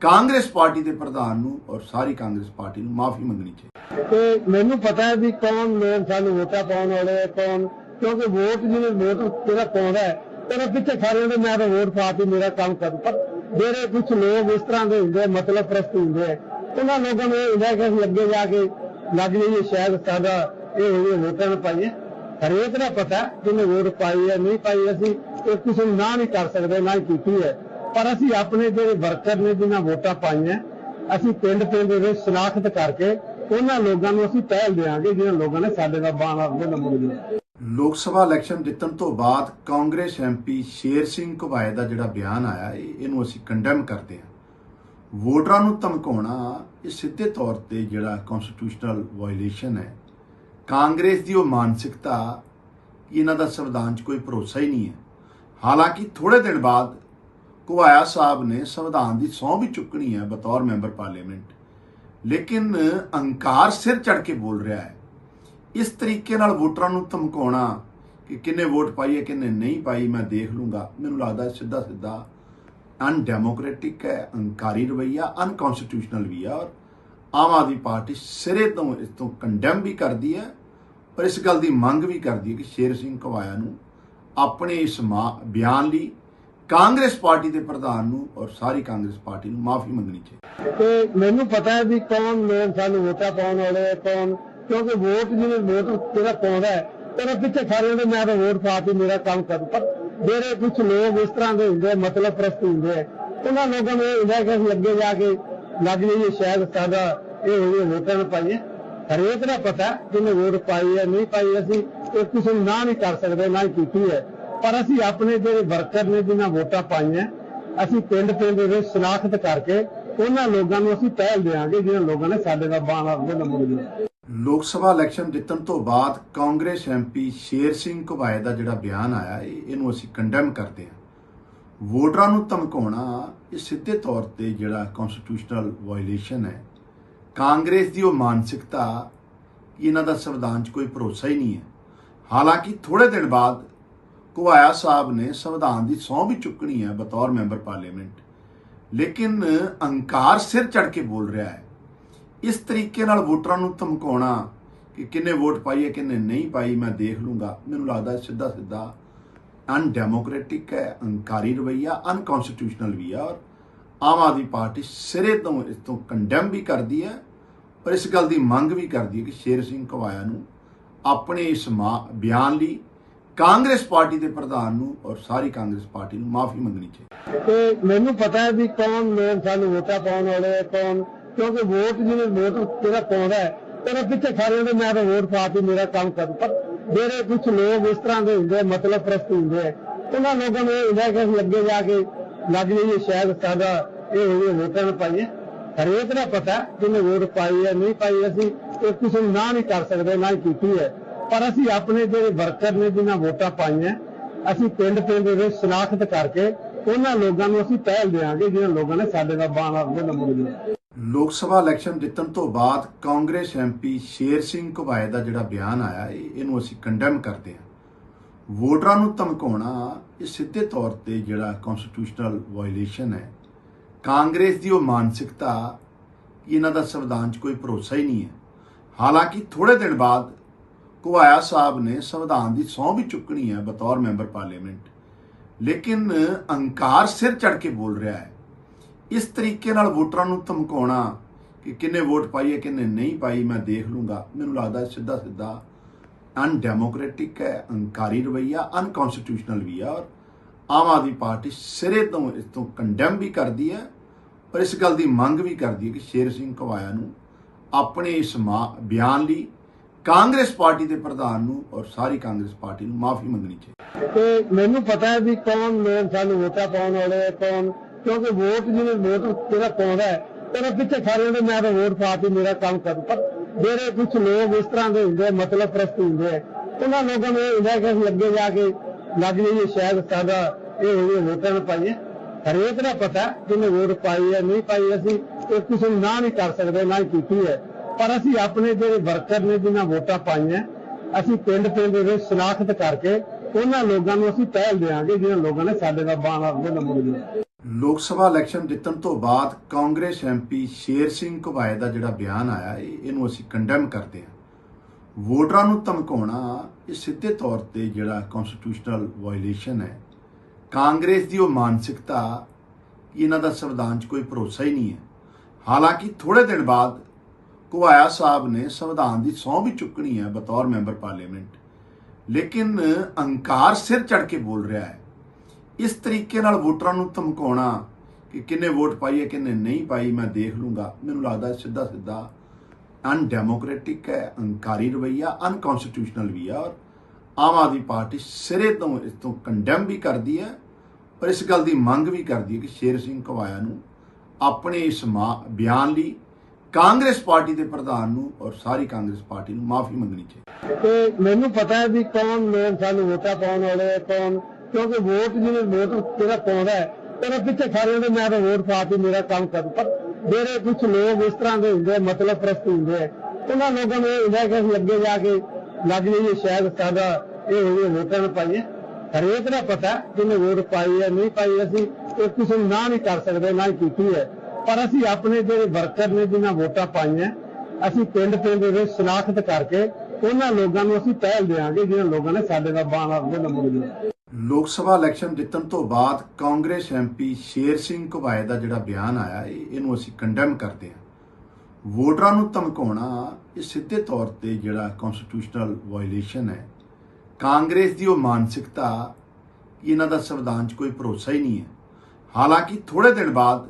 ਕਾਂਗਰਸ ਪਾਰਟੀ ਦੇ ਪ੍ਰਧਾਨ ਨੂੰ ਔਰ ਸਾਰੀ ਕਾਂਗਰਸ ਪਾਰਟੀ ਨੂੰ ਮਾਫੀ ਮੰਗਣੀ ਚਾਹੀਦੀ। ਤੇ ਮੈਨੂੰ ਪਤਾ ਹੈ ਵੀ ਕੌਣ ਲੋਕ ਸਾਨੂੰ ਵੋਟਾਂ ਪਾਉਣ ਵਾਲੇ ਆ, ਕੌਣ ਕਿਉਂਕਿ ਵੋਟ ਜਿਹਨੇ ਵੋਟ ਜਿਹੜਾ ਪਾਉਂਦਾ ਹੈ ਉਹਦੇ ਪਿੱਛੇ ਖੜੇ ਹੁੰਦੇ ਮੈਂ ਤਾਂ ਵੋਟ ਪਾ ਕੇ ਮੇਰਾ ਕੰਮ ਕਰੂ ਪਰ ਜਿਹੜੇ ਕੁਝ ਲੋਕ ਇਸ ਤਰ੍ਹਾਂ ਦੇ ਹੁੰਦੇ ਮਤਲਬ ਪ੍ਰਸਤ ਹੁੰਦੇ ਆ, ਉਹਨਾਂ ਲੋਕਾਂ ਨੂੰ ਇਹ ਹੁੰਦਾ ਕਿ ਅਸੀਂ ਅੱਗੇ ਜਾ ਕੇ ਲੱਗ ਜਾਈਏ ਸ਼ਾਇਦ ਸਾਡਾ ਇਹ ਹੋਵੇ ਵੋਟਾਂ ਨੂੰ ਪਾਈਏ। ਹਰੇਕ ਦਾ ਪਤਾ ਜਿਹਨੇ ਵੋਟ ਪਾਈ ਹੈ ਨਹੀਂ ਪਾਈ ਅਸੀਂ ਇਹ ਕਿਸੇ ਨੂੰ ਨਾ ਨਹੀਂ ਕਰ ਸਕਦੇ ਨਾ ਹੀ ਕੀਤੀ ਹੈ। ਪਰ ਅਸੀਂ ਆਪਣੇ ਜਿਹੜੇ ਵਰਕਰ ਨੇ, ਜਿਨ੍ਹਾਂ ਵੋਟਾਂ ਪਾਈਆਂ, ਅਸੀਂ ਪਿੰਡ ਪਿੰਡ ਦੇ ਵਿੱਚ ਸ਼ਨਾਖਤ ਕਰਕੇ ਉਹਨਾਂ ਲੋਕਾਂ ਨੂੰ ਅਸੀਂ ਪਹਿਲ ਦੇਵਾਂਗੇ ਜਿਨ੍ਹਾਂ ਲੋਕਾਂ ਨੇ ਸਾਡੇ ਨਾਲ ਬਾਣ ਦੇ ਨੰਬਰ ਲੋਕ ਸਭਾ ਇਲੈਕਸ਼ਨ ਜਿੱਤਣ ਤੋਂ ਬਾਅਦ ਕਾਂਗਰਸ ਐਮਪੀ ਸ਼ੇਰ ਸਿੰਘ ਘੁਬਾਏ ਦਾ ਜਿਹੜਾ ਬਿਆਨ ਆਇਆ ਇਹਨੂੰ ਅਸੀਂ ਕੰਡੈਮ ਕਰਦੇ ਹਾਂ। ਵੋਟਰਾਂ ਨੂੰ ਧਮਕਾਉਣਾ, ਇਹ ਸਿੱਧੇ ਤੌਰ ਤੇ ਜਿਹੜਾ ਕਨਸਟੀਟਿਊਸ਼ਨਲ ਵਾਇਲੇਸ਼ਨ ਹੈ। ਕਾਂਗਰਸ ਦੀ ਉਹ ਮਾਨਸਿਕਤਾ, ਇਹਨਾਂ ਦਾ ਸੰਵਿਧਾਨ 'ਚ ਕੋਈ ਭਰੋਸਾ ਹੀ ਨਹੀਂ ਹੈ। ਹਾਲਾਂਕਿ ਥੋੜੇ ਦਿਨ ਬਾਅਦ ਘੁਬਾਇਆ ਸਾਹਿਬ ਨੇ ਸੰਵਿਧਾਨ ਦੀ ਸਹੁੰ ਵੀ ਚੁੱਕਣੀ ਹੈ ਬਤੌਰ ਮੈਂਬਰ ਪਾਰਲੀਮੈਂਟ। ਲੇਕਿਨ ਅਹੰਕਾਰ ਸਿਰ ਚੜ ਕੇ ਬੋਲ ਰਿਹਾ ਹੈ। ਇਸ ਤਰੀਕੇ ਨਾਲ ਵੋਟਰਾਂ ਨੂੰ ਧਮਕਾਉਣਾ ਕਿ ਕਿੰਨੇ ਵੋਟ ਪਾਈ ਹੈ, ਕਿੰਨੇ ਨਹੀਂ ਪਾਈ, ਮੈਂ ਦੇਖ ਲੂੰਗਾ। ਮੈਨੂੰ ਲੱਗਦਾ ਸਿੱਧਾ ਸਿੱਧਾ ਅਨਡੈਮੋਕ੍ਰੈਟਿਕ ਹੈ, ਅਹੰਕਾਰੀ ਰਵਈਆ ਅਨਕਨਸਟੀਟਿਊਸ਼ਨਲ ਵੀ ਆ ਔਰ ਆਮ ਆਦਮੀ ਪਾਰਟੀ ਸਿਰੇ ਤੋਂ ਇਸ ਤੋਂ ਕੰਡੈਮ ਵੀ ਕਰਦੀ ਹੈ, ਪਰ ਇਸ ਗੱਲ ਦੀ ਮੰਗ ਵੀ ਕਰਦੀ ਹੈ ਕਿ ਸ਼ੇਰ ਸਿੰਘ ਘਵਾਇਆ ਨੂੰ ਆਪਣੇ ਇਸ ਮਾ- ਬਿਆਨ ਲਈ ਕਾਂਗਰਸ ਪਾਰਟੀ ਦੇ ਪ੍ਰਧਾਨ ਨੂੰ ਔਰ ਸਾਰੀ ਕਾਂਗਰਸ ਪਾਰਟੀ ਨੂੰ ਮਾਫੀ ਮੰਗਣੀ ਚਾਹੀਦੀ ਤੇ ਮੈਨੂੰ ਪਤਾ ਹੈ ਵੀ ਕੌਣ ਲੋਕ ਸਾਨੂੰ ਵੋਟਾਂ ਪਾਉਣ ਵਾਲੇ ਆ ਕੌਣ ਕਿਉਂਕਿ ਵੋਟ ਜਿਵੇਂ ਵੋਟ ਜਿਹੜਾ ਪਾਉਂਦਾ ਹੈ ਉਹਦੇ ਪਿੱਛੇ ਖੜੇ ਹੁੰਦੇ ਮੈਂ ਤਾਂ ਵੋਟ ਪਾਤੀ ਮੇਰਾ ਕੰਮ ਕਰ। ਪਰ ਜਿਹੜੇ ਕੁਝ ਲੋਕ ਇਸ ਤਰ੍ਹਾਂ ਦੇ ਹੁੰਦੇ ਮਤਲਬ ਪ੍ਰਸਤ ਹੁੰਦੇ ਆ, ਉਹਨਾਂ ਲੋਕਾਂ ਨੂੰ ਇਹ ਹੁੰਦਾ ਕਿ ਅਸੀਂ ਅੱਗੇ ਜਾ ਕੇ ਲੱਗ ਜਾਈਏ ਸ਼ਾਇਦ ਸਾਡਾ ਇਹ ਹੋਵੇ ਵੋਟਾਂ ਨੂੰ ਪਾਈਏ ਹਰੇਕ ਦਾ ਪਤਾ ਜਿਹਨੇ ਵੋਟ ਪਾਈ ਹੈ ਨਹੀਂ ਪਾਈ ਅਸੀਂ ਇਹ ਕਿਸੇ ਨੂੰ ਨਾ ਨਹੀਂ ਕਰ ਸਕਦੇ ਨਾ ਹੀ ਕੀਤੀ ਹੈ। ਪਰ ਅਸੀਂ ਆਪਣੇ ਜਿਹੜੇ ਵਰਕਰ ਨੇ, ਜਿਨ੍ਹਾਂ ਵੋਟਾਂ ਪਾਈਆਂ, ਅਸੀਂ ਪਿੰਡ ਪਿੰਡ ਦੇ ਵਿੱਚ ਸ਼ਨਾਖਤ ਕਰਕੇ ਉਹਨਾਂ ਲੋਕਾਂ ਨੂੰ ਅਸੀਂ ਪਹਿਲ ਦੇਵਾਂਗੇ ਜਿਹਨਾਂ ਲੋਕਾਂ ਨੇ ਸਾਡੇ ਦਾ ਬਾਣਾ ਦੇ ਨੰਬਰ ਲੋਕ ਸਭਾ ਇਲੈਕਸ਼ਨ ਜਿੱਤਣ ਤੋਂ ਬਾਅਦ ਕਾਂਗਰਸ ਐਮਪੀ ਸ਼ੇਰ ਸਿੰਘ ਘੁਬਾਏ ਦਾ ਜਿਹੜਾ ਬਿਆਨ ਆਇਆ ਇਹਨੂੰ ਅਸੀਂ ਕੰਡੈਮ ਕਰਦੇ ਹਾਂ। ਵੋਟਰਾਂ ਨੂੰ ਧਮਕਾਉਣਾ, ਇਹ ਸਿੱਧੇ ਤੌਰ ਤੇ ਜਿਹੜਾ ਕਨਸਟੀਟਿਊਸ਼ਨਲ ਵਾਇਲੇਸ਼ਨ ਹੈ। ਕਾਂਗਰਸ ਦੀ ਉਹ ਮਾਨਸਿਕਤਾ, ਇਹਨਾਂ ਦਾ ਸੰਵਿਧਾਨ 'ਚ ਕੋਈ ਭਰੋਸਾ ਹੀ ਨਹੀਂ ਹੈ। ਹਾਲਾਂਕਿ ਥੋੜੇ ਦਿਨ ਬਾਅਦ ਘੁਬਾਇਆ ਸਾਹਿਬ ਨੇ ਸੰਵਿਧਾਨ ਦੀ ਸਹੁੰ ਵੀ ਚੁੱਕਣੀ ਹੈ ਬਤੌਰ ਮੈਂਬਰ ਪਾਰਲੀਮੈਂਟ। ਲੇਕਿਨ ਅਹੰਕਾਰ ਸਿਰ ਚੜ ਕੇ ਬੋਲ ਰਿਹਾ ਹੈ। ਇਸ ਤਰੀਕੇ ਨਾਲ ਵੋਟਰਾਂ ਨੂੰ ਧਮਕਾਉਣਾ ਕਿ ਕਿੰਨੇ ਵੋਟ ਪਾਈ ਹੈ, ਕਿੰਨੇ ਨਹੀਂ ਪਾਈ, ਮੈਂ ਦੇਖ ਲੂੰਗਾ। ਮੈਨੂੰ ਲੱਗਦਾ ਸਿੱਧਾ ਸਿੱਧਾ ਅਨਡੈਮੋਕ੍ਰੈਟਿਕ ਹੈ, ਅਹੰਕਾਰੀ ਰਵਈਆ ਅਨਕਨਸਟੀਟਿਊਸ਼ਨਲ ਵੀ ਹੈ ਔਰ ਆਮ ਆਦਮੀ ਪਾਰਟੀ ਸਿਰੇ ਤੋਂ, ਇਸ ਤੋਂ ਕੰਡੈਮ ਵੀ ਕਰਦੀ ਹੈ ਪਰ ਇਸ ਗੱਲ ਦੀ ਮੰਗ ਵੀ ਕਰਦੀ ਹੈ ਕਿ ਸ਼ੇਰ ਸਿੰਘ ਘਵਾਇਆ ਨੂੰ ਆਪਣੇ ਇਸ ਮਾ- ਬਿਆਨ ਲਈ ਕਾਂਗਰਸ ਪਾਰਟੀ ਦੇ ਪ੍ਰਧਾਨ ਨੂੰ ਔਰ ਸਾਰੀ ਕਾਂਗਰਸ ਪਾਰਟੀ ਨੂੰ ਮਾਫੀ ਮੰਗਣੀ ਚਾਹੀਦੀ ਤੇ ਮੈਨੂੰ ਪਤਾ ਹੈ ਵੀ ਕੌਣ ਲੋਕ ਸਾਨੂੰ ਵੋਟਾਂ ਪਾਉਣ ਵਾਲੇ ਕੌਣ ਕਿਉਂਕਿ ਵੋਟ ਜਿਵੇਂ ਵੋਟ ਜਿਹੜਾ ਪਾਉਂਦਾ ਹੈ ਉਹਦੇ ਪਿੱਛੇ ਖੜੇ ਹੁੰਦੇ ਮੈਂ ਤਾਂ ਵੋਟ ਪਾਤੀ ਮੇਰਾ ਕੰਮ ਕਰ। ਪਰ ਜਿਹੜੇ ਕੁਝ ਲੋਕ ਇਸ ਤਰ੍ਹਾਂ ਦੇ ਹੁੰਦੇ ਮਤਲਬ ਪ੍ਰਸਤ ਹੁੰਦੇ ਆ, ਉਹਨਾਂ ਲੋਕਾਂ ਨੂੰ ਇਹ ਹੁੰਦਾ ਕਿ ਅਸੀਂ ਅੱਗੇ ਜਾ ਕੇ ਲੱਗ ਜਾਈਏ ਸ਼ਾਇਦ ਸਾਡਾ ਇਹ ਹੋਵੇ ਵੋਟਾਂ ਨੂੰ ਪਾਈਏ। ਹਰੇਕ ਦਾ ਪਤਾ ਜਿਹਨੇ ਵੋਟ ਪਾਈ ਹੈ ਨਹੀਂ ਪਾਈ ਅਸੀਂ ਇਹ ਕਿਸੇ ਨੂੰ ਨਾ ਨਹੀਂ ਕਰ ਸਕਦੇ ਨਾ ਹੀ ਕੀਤੀ ਹੈ। ਪਰ ਅਸੀਂ ਆਪਣੇ ਜਿਹੜੇ ਵਰਕਰ ਨੇ ਜਿਨ੍ਹਾਂ ਵੋਟਾਂ ਪਾਈਆਂ, ਅਸੀਂ ਪਿੰਡ ਪਿੰਡ ਦੇ ਵਿੱਚ ਸ਼ਨਾਖਤ ਕਰਕੇ ਉਹਨਾਂ ਲੋਕਾਂ ਨੂੰ ਅਸੀਂ ਪਹਿਲ ਦੇਵਾਂਗੇ ਜਿਹਨਾਂ ਲੋਕਾਂ ਨੇ ਸਾਡੇ ਦਾ ਬਾਣਾ ਦੇ ਨੰਬਰ ਦਿੱਤਾ ਲੋਕ ਸਭਾ ਇਲੈਕਸ਼ਨ ਜਿੱਤਣ ਤੋਂ ਬਾਅਦ ਕਾਂਗਰਸ ਐਮਪੀ ਸ਼ੇਰ ਸਿੰਘ ਘੁਬਾਏ ਦਾ ਜਿਹੜਾ ਬਿਆਨ ਆਇਆ, ਇਹ- ਇਹਨੂੰ ਅਸੀਂ ਕੰਡੈਮ ਕਰਦੇ ਹਾਂ। ਵੋਟਰਾਂ ਨੂੰ ਧਮਕਾਉਣਾ ਇਹ ਸਿੱਧੇ ਤੌਰ ਤੇ ਜਿਹੜਾ ਕਨਸਟੀਟਿਊਸ਼ਨਲ ਵਾਇਲੇਸ਼ਨ ਹੈ। ਕਾਂਗਰਸ ਦੀ ਉਹ ਮਾਨਸਿਕਤਾ ਕਿ ਇਹਨਾਂ ਦਾ ਸੰਵਿਧਾਨ 'ਚ ਕੋਈ ਭਰੋਸਾ ਹੀ ਨਹੀਂ ਹੈ। ਹਾਲਾਂਕਿ ਥੋੜੇ ਦਿਨ ਬਾਅਦ ਘੁਬਾਇਆ ਸਾਹਿਬ ਨੇ ਸੰਵਿਧਾਨ ਦੀ ਸਹੁੰ ਵੀ ਚੁੱਕਣੀ ਹੈ ਬਤੌਰ ਮੈਂਬਰ ਪਾਰਲੀਮੈਂਟ। ਲੇਕਿਨ ਅਹੰਕਾਰ ਸਿਰ ਚੜ ਕੇ ਬੋਲ ਰਿਹਾ ਹੈ। ਇਸ ਤਰੀਕੇ ਨਾਲ ਵੋਟਰਾਂ ਨੂੰ ਧਮਕਾਉਣਾ ਕਿ ਕਿੰਨੇ ਵੋਟ ਪਾਈ ਹੈ ਕਿੰਨੇ ਨਹੀਂ ਪਾਈ, ਮੈਂ ਦੇਖ ਲੂੰਗਾ। ਮੈਨੂੰ ਲੱਗਦਾ ਸਿੱਧਾ ਸਿੱਧਾ ਅਨਡੈਮੋਕ੍ਰੈਟਿਕ ਹੈ, ਅਹੰਕਾਰੀ ਰਵਈਆ ਅਨਕਨਸਟੀਟਿਊਸ਼ਨਲ ਵੀ ਹੈ ਔਰ ਆਮ ਆਦਮੀ ਪਾਰਟੀ ਸਿਰੇ ਤੋਂ, ਇਸ ਤੋਂ ਕੰਡੈਮ ਵੀ ਕਰਦੀ ਹੈ ਪਰ ਇਸ ਗੱਲ ਦੀ ਮੰਗ ਵੀ ਕਰਦੀ ਹੈ ਕਿ ਸ਼ੇਰ ਸਿੰਘ ਘਵਾਇਆ ਨੂੰ ਆਪਣੇ ਇਸ ਮਾ- ਬਿਆਨ ਲਈ ਕਾਂਗਰਸ ਪਾਰਟੀ ਦੇ ਪ੍ਰਧਾਨ ਨੂੰ ਔਰ ਸਾਰੀ ਕਾਂਗਰਸ ਪਾਰਟੀ ਨੂੰ ਮਾਫੀ ਮੰਗਣੀ ਚਾਹੀਦੀ ਤੇ ਮੈਨੂੰ ਪਤਾ ਹੈ ਵੀ ਕੌਣ ਲੋਕ ਸਾਨੂੰ ਵੋਟਾਂ ਪਾਉਣ ਵਾਲੇ ਕੌਣ ਕਿਉਂਕਿ ਵੋਟ ਜਿਵੇਂ ਵੋਟ ਜਿਹੜਾ ਪਾਉਂਦਾ ਹੈ ਉਹਦੇ ਪਿੱਛੇ ਖੜੇ ਹੁੰਦੇ ਮੈਂ ਤਾਂ ਵੋਟ ਪਾਤੀ ਮੇਰਾ ਕੰਮ ਕਰ। ਪਰ ਜਿਹੜੇ ਕੁਝ ਲੋਕ ਇਸ ਤਰ੍ਹਾਂ ਦੇ ਹੁੰਦੇ ਮਤਲਬ ਪ੍ਰਸਤ ਹੁੰਦੇ ਆ, ਉਹਨਾਂ ਲੋਕਾਂ ਨੂੰ ਇਹ ਹੁੰਦਾ ਕਿ ਅਸੀਂ ਅੱਗੇ ਜਾ ਕੇ ਲੱਗ ਜਾਈਏ ਸ਼ਾਇਦ ਸਾਡਾ ਇਹ ਹੋਵੇ ਵੋਟਾਂ ਨੂੰ ਪਾਈਏ। ਹਰੇਕ ਦਾ ਪਤਾ ਜਿਹਨੇ ਵੋਟ ਪਾਈ ਹੈ ਨਹੀਂ ਪਾਈ ਅਸੀਂ ਇਹ ਕਿਸੇ ਨੂੰ ਨਾ ਨਹੀਂ ਕਰ ਸਕਦੇ ਨਾ ਹੀ ਕੀਤੀ ਹੈ। ਪਰ ਅਸੀਂ ਆਪਣੇ ਜਿਹੜੇ ਵਰਕਰ ਨੇ ਜਿਨ੍ਹਾਂ ਵੋਟਾਂ ਪਾਈਆਂ, ਅਸੀਂ ਪਿੰਡ ਪਿੰਡ ਦੇ ਵਿੱਚ ਸ਼ਨਾਖਤ ਕਰਕੇ ਉਹਨਾਂ ਲੋਕਾਂ ਨੂੰ ਅਸੀਂ ਪਹਿਲ ਦੇਵਾਂਗੇ ਜਿਹਨਾਂ ਲੋਕਾਂ ਨੇ ਸਾਡੇ ਦਾ ਬਾਣਾ ਦੇ ਨੰਬਰ ਦਿੱਤਾ ਲੋਕ ਸਭਾ ਇਲੈਕਸ਼ਨ ਜਿੱਤਣ ਤੋਂ ਬਾਅਦ ਕਾਂਗਰਸ ਐਮਪੀ ਸ਼ੇਰ ਸਿੰਘ ਘੁਬਾਏ ਦਾ ਜਿਹੜਾ ਬਿਆਨ ਆਇਆ ਇਹਨੂੰ ਅਸੀਂ ਕੰਡੈਮ ਕਰਦੇ ਹਾਂ। ਵੋਟਰਾਂ ਨੂੰ ਧਮਕਾਉਣਾ ਇਹ ਸਿੱਧੇ ਤੌਰ ਤੇ ਜਿਹੜਾ ਕਨਸਟੀਟਿਊਸ਼ਨਲ ਵਾਇਲੇਸ਼ਨ ਹੈ। ਕਾਂਗਰਸ ਦੀ ਉਹ ਮਾਨਸਿਕਤਾ ਕਿ ਇਹਨਾਂ ਦਾ ਸੰਵਿਧਾਨ 'ਚ ਕੋਈ ਭਰੋਸਾ ਹੀ ਨਹੀਂ ਹੈ। ਹਾਲਾਂਕਿ ਥੋੜੇ ਦਿਨ ਬਾਅਦ ਘੁਬਾਇਆ ਸਾਹਿਬ ਨੇ ਸੰਵਿਧਾਨ ਦੀ ਸਹੁੰ ਵੀ ਚੁੱਕਣੀ ਹੈ ਬਤੌਰ ਮੈਂਬਰ ਪਾਰਲੀਮੈਂਟ। ਲੇਕਿਨ ਅਹੰਕਾਰ ਸਿਰ ਚੜ ਕੇ ਬੋਲ ਰਿਹਾ ਹੈ। ਇਸ ਤਰੀਕੇ ਨਾਲ ਵੋਟਰਾਂ ਨੂੰ ਧਮਕਾਉਣਾ ਕਿ ਕਿੰਨੇ ਵੋਟ ਪਾਈ ਹੈ, ਕਿੰਨੇ ਨਹੀਂ ਪਾਈ, ਮੈਂ ਦੇਖ ਲੂੰਗਾ। ਮੈਨੂੰ ਲੱਗਦਾ ਸਿੱਧਾ ਸਿੱਧਾ ਅਨਡੈਮੋਕ੍ਰੈਟਿਕ ਹੈ, ਅਹੰਕਾਰੀ ਰਵਈਆ ਅਨਕਨਸਟੀਟਿਊਸ਼ਨਲ ਵੀ ਆ ਔਰ ਆਮ ਆਦਮੀ ਪਾਰਟੀ ਸਿਰੇ ਤੋਂ, ਇਸ ਤੋਂ ਕੰਡੈਮ ਵੀ ਕਰਦੀ ਹੈ, ਪਰ ਇਸ ਗੱਲ ਦੀ ਮੰਗ ਵੀ ਕਰਦੀ ਹੈ ਕਿ ਸ਼ੇਰ ਸਿੰਘ ਘਵਾਇਆ ਨੂੰ ਆਪਣੇ ਇਸ ਮਾ- ਬਿਆਨ ਲਈ ਕਾਂਗਰਸ ਪਾਰਟੀ ਦੇ ਪ੍ਰਧਾਨ ਨੂੰ ਔਰ ਸਾਰੀ ਕਾਂਗਰਸ ਪਾਰਟੀ ਨੂੰ ਮਾਫੀ ਮੰਗਣੀ ਚਾਹੀਦੀ ਤੇ ਮੈਨੂੰ ਪਤਾ ਹੈ ਵੀ ਕੌਣ ਲੋਕ ਸਾਨੂੰ ਵੋਟਾਂ ਪਾਉਣ ਵਾਲੇ ਆ ਕੌਣ ਕਿਉਂਕਿ ਵੋਟ ਜਿਵੇਂ ਵੋਟ ਜਿਹੜਾ ਪਾਉਂਦਾ ਹੈ ਉਹਦੇ ਪਿੱਛੇ ਖੜੇ ਹੁੰਦੇ ਮੈਂ ਤਾਂ ਵੋਟ ਪਾਤੀ ਮੇਰਾ ਕੰਮ ਕਰ। ਪਰ ਜਿਹੜੇ ਕੁਝ ਲੋਕ ਇਸ ਤਰ੍ਹਾਂ ਦੇ ਹੁੰਦੇ ਮਤਲਬ ਪ੍ਰਸਤ ਹੁੰਦੇ ਆ, ਉਹਨਾਂ ਲੋਕਾਂ ਨੂੰ ਇਹ ਹੁੰਦਾ ਕਿ ਅਸੀਂ ਅੱਗੇ ਜਾ ਕੇ ਲੱਗ ਜਾਈਏ ਸ਼ਾਇਦ ਸਾਡਾ ਇਹ ਹੋਵੇ ਵੋਟਾਂ ਨੂੰ ਪਾਈਏ। ਹਰੇਕ ਦਾ ਪਤਾ ਜਿਹਨੇ ਵੋਟ ਪਾਈ ਹੈ ਨਹੀਂ ਪਾਈ ਅਸੀਂ ਇਹ ਕਿਸੇ ਨੂੰ ਨਾ ਨਹੀਂ ਕਰ ਸਕਦੇ ਨਾ ਹੀ ਕੀਤੀ ਹੈ। ਪਰ ਅਸੀਂ ਆਪਣੇ ਜਿਹੜੇ ਵਰਕਰ ਨੇ, ਜਿਨ੍ਹਾਂ ਵੋਟਾਂ ਪਾਈਆਂ, ਅਸੀਂ ਪਿੰਡ ਪਿੰਡ ਦੇ ਵਿੱਚ ਸ਼ਨਾਖਤ ਕਰਕੇ ਉਹਨਾਂ ਲੋਕਾਂ ਨੂੰ ਅਸੀਂ ਪਹਿਲ ਦੇਵਾਂਗੇ ਜਿਹਨਾਂ ਲੋਕਾਂ ਨੇ ਸਾਡੇ ਨਾਲ ਬਾਣ ਆਪਦੇ ਨੰਬਰ ਦਿੱਤੇ। ਲੋਕ ਸਭਾ ਇਲੈਕਸ਼ਨ ਜਿੱਤਣ ਤੋਂ ਬਾਅਦ ਕਾਂਗਰਸ ਐਮਪੀ ਸ਼ੇਰ ਸਿੰਘ ਘੁਬਾਏ ਦਾ ਜਿਹੜਾ ਬਿਆਨ ਆਇਆ ਇਹਨੂੰ ਅਸੀਂ ਕੰਡੈਮ ਕਰਦੇ ਹਾਂ। ਵੋਟਰਾਂ ਨੂੰ ਧਮਕਾਉਣਾ, ਇਹ ਸਿੱਧੇ ਤੌਰ ਤੇ ਜਿਹੜਾ ਕਨਸਟੀਟਿਊਸ਼ਨਲ ਵਾਇਲੇਸ਼ਨ ਹੈ। ਕਾਂਗਰਸ ਦੀ ਉਹ ਮਾਨਸਿਕਤਾ ਕਿ ਇਹਨਾਂ ਦਾ ਸੰਵਿਧਾਨ 'ਚ ਕੋਈ ਭਰੋਸਾ ਹੀ ਨਹੀਂ ਹੈ। ਹਾਲਾਂਕਿ ਥੋੜੇ ਦਿਨ ਬਾਅਦ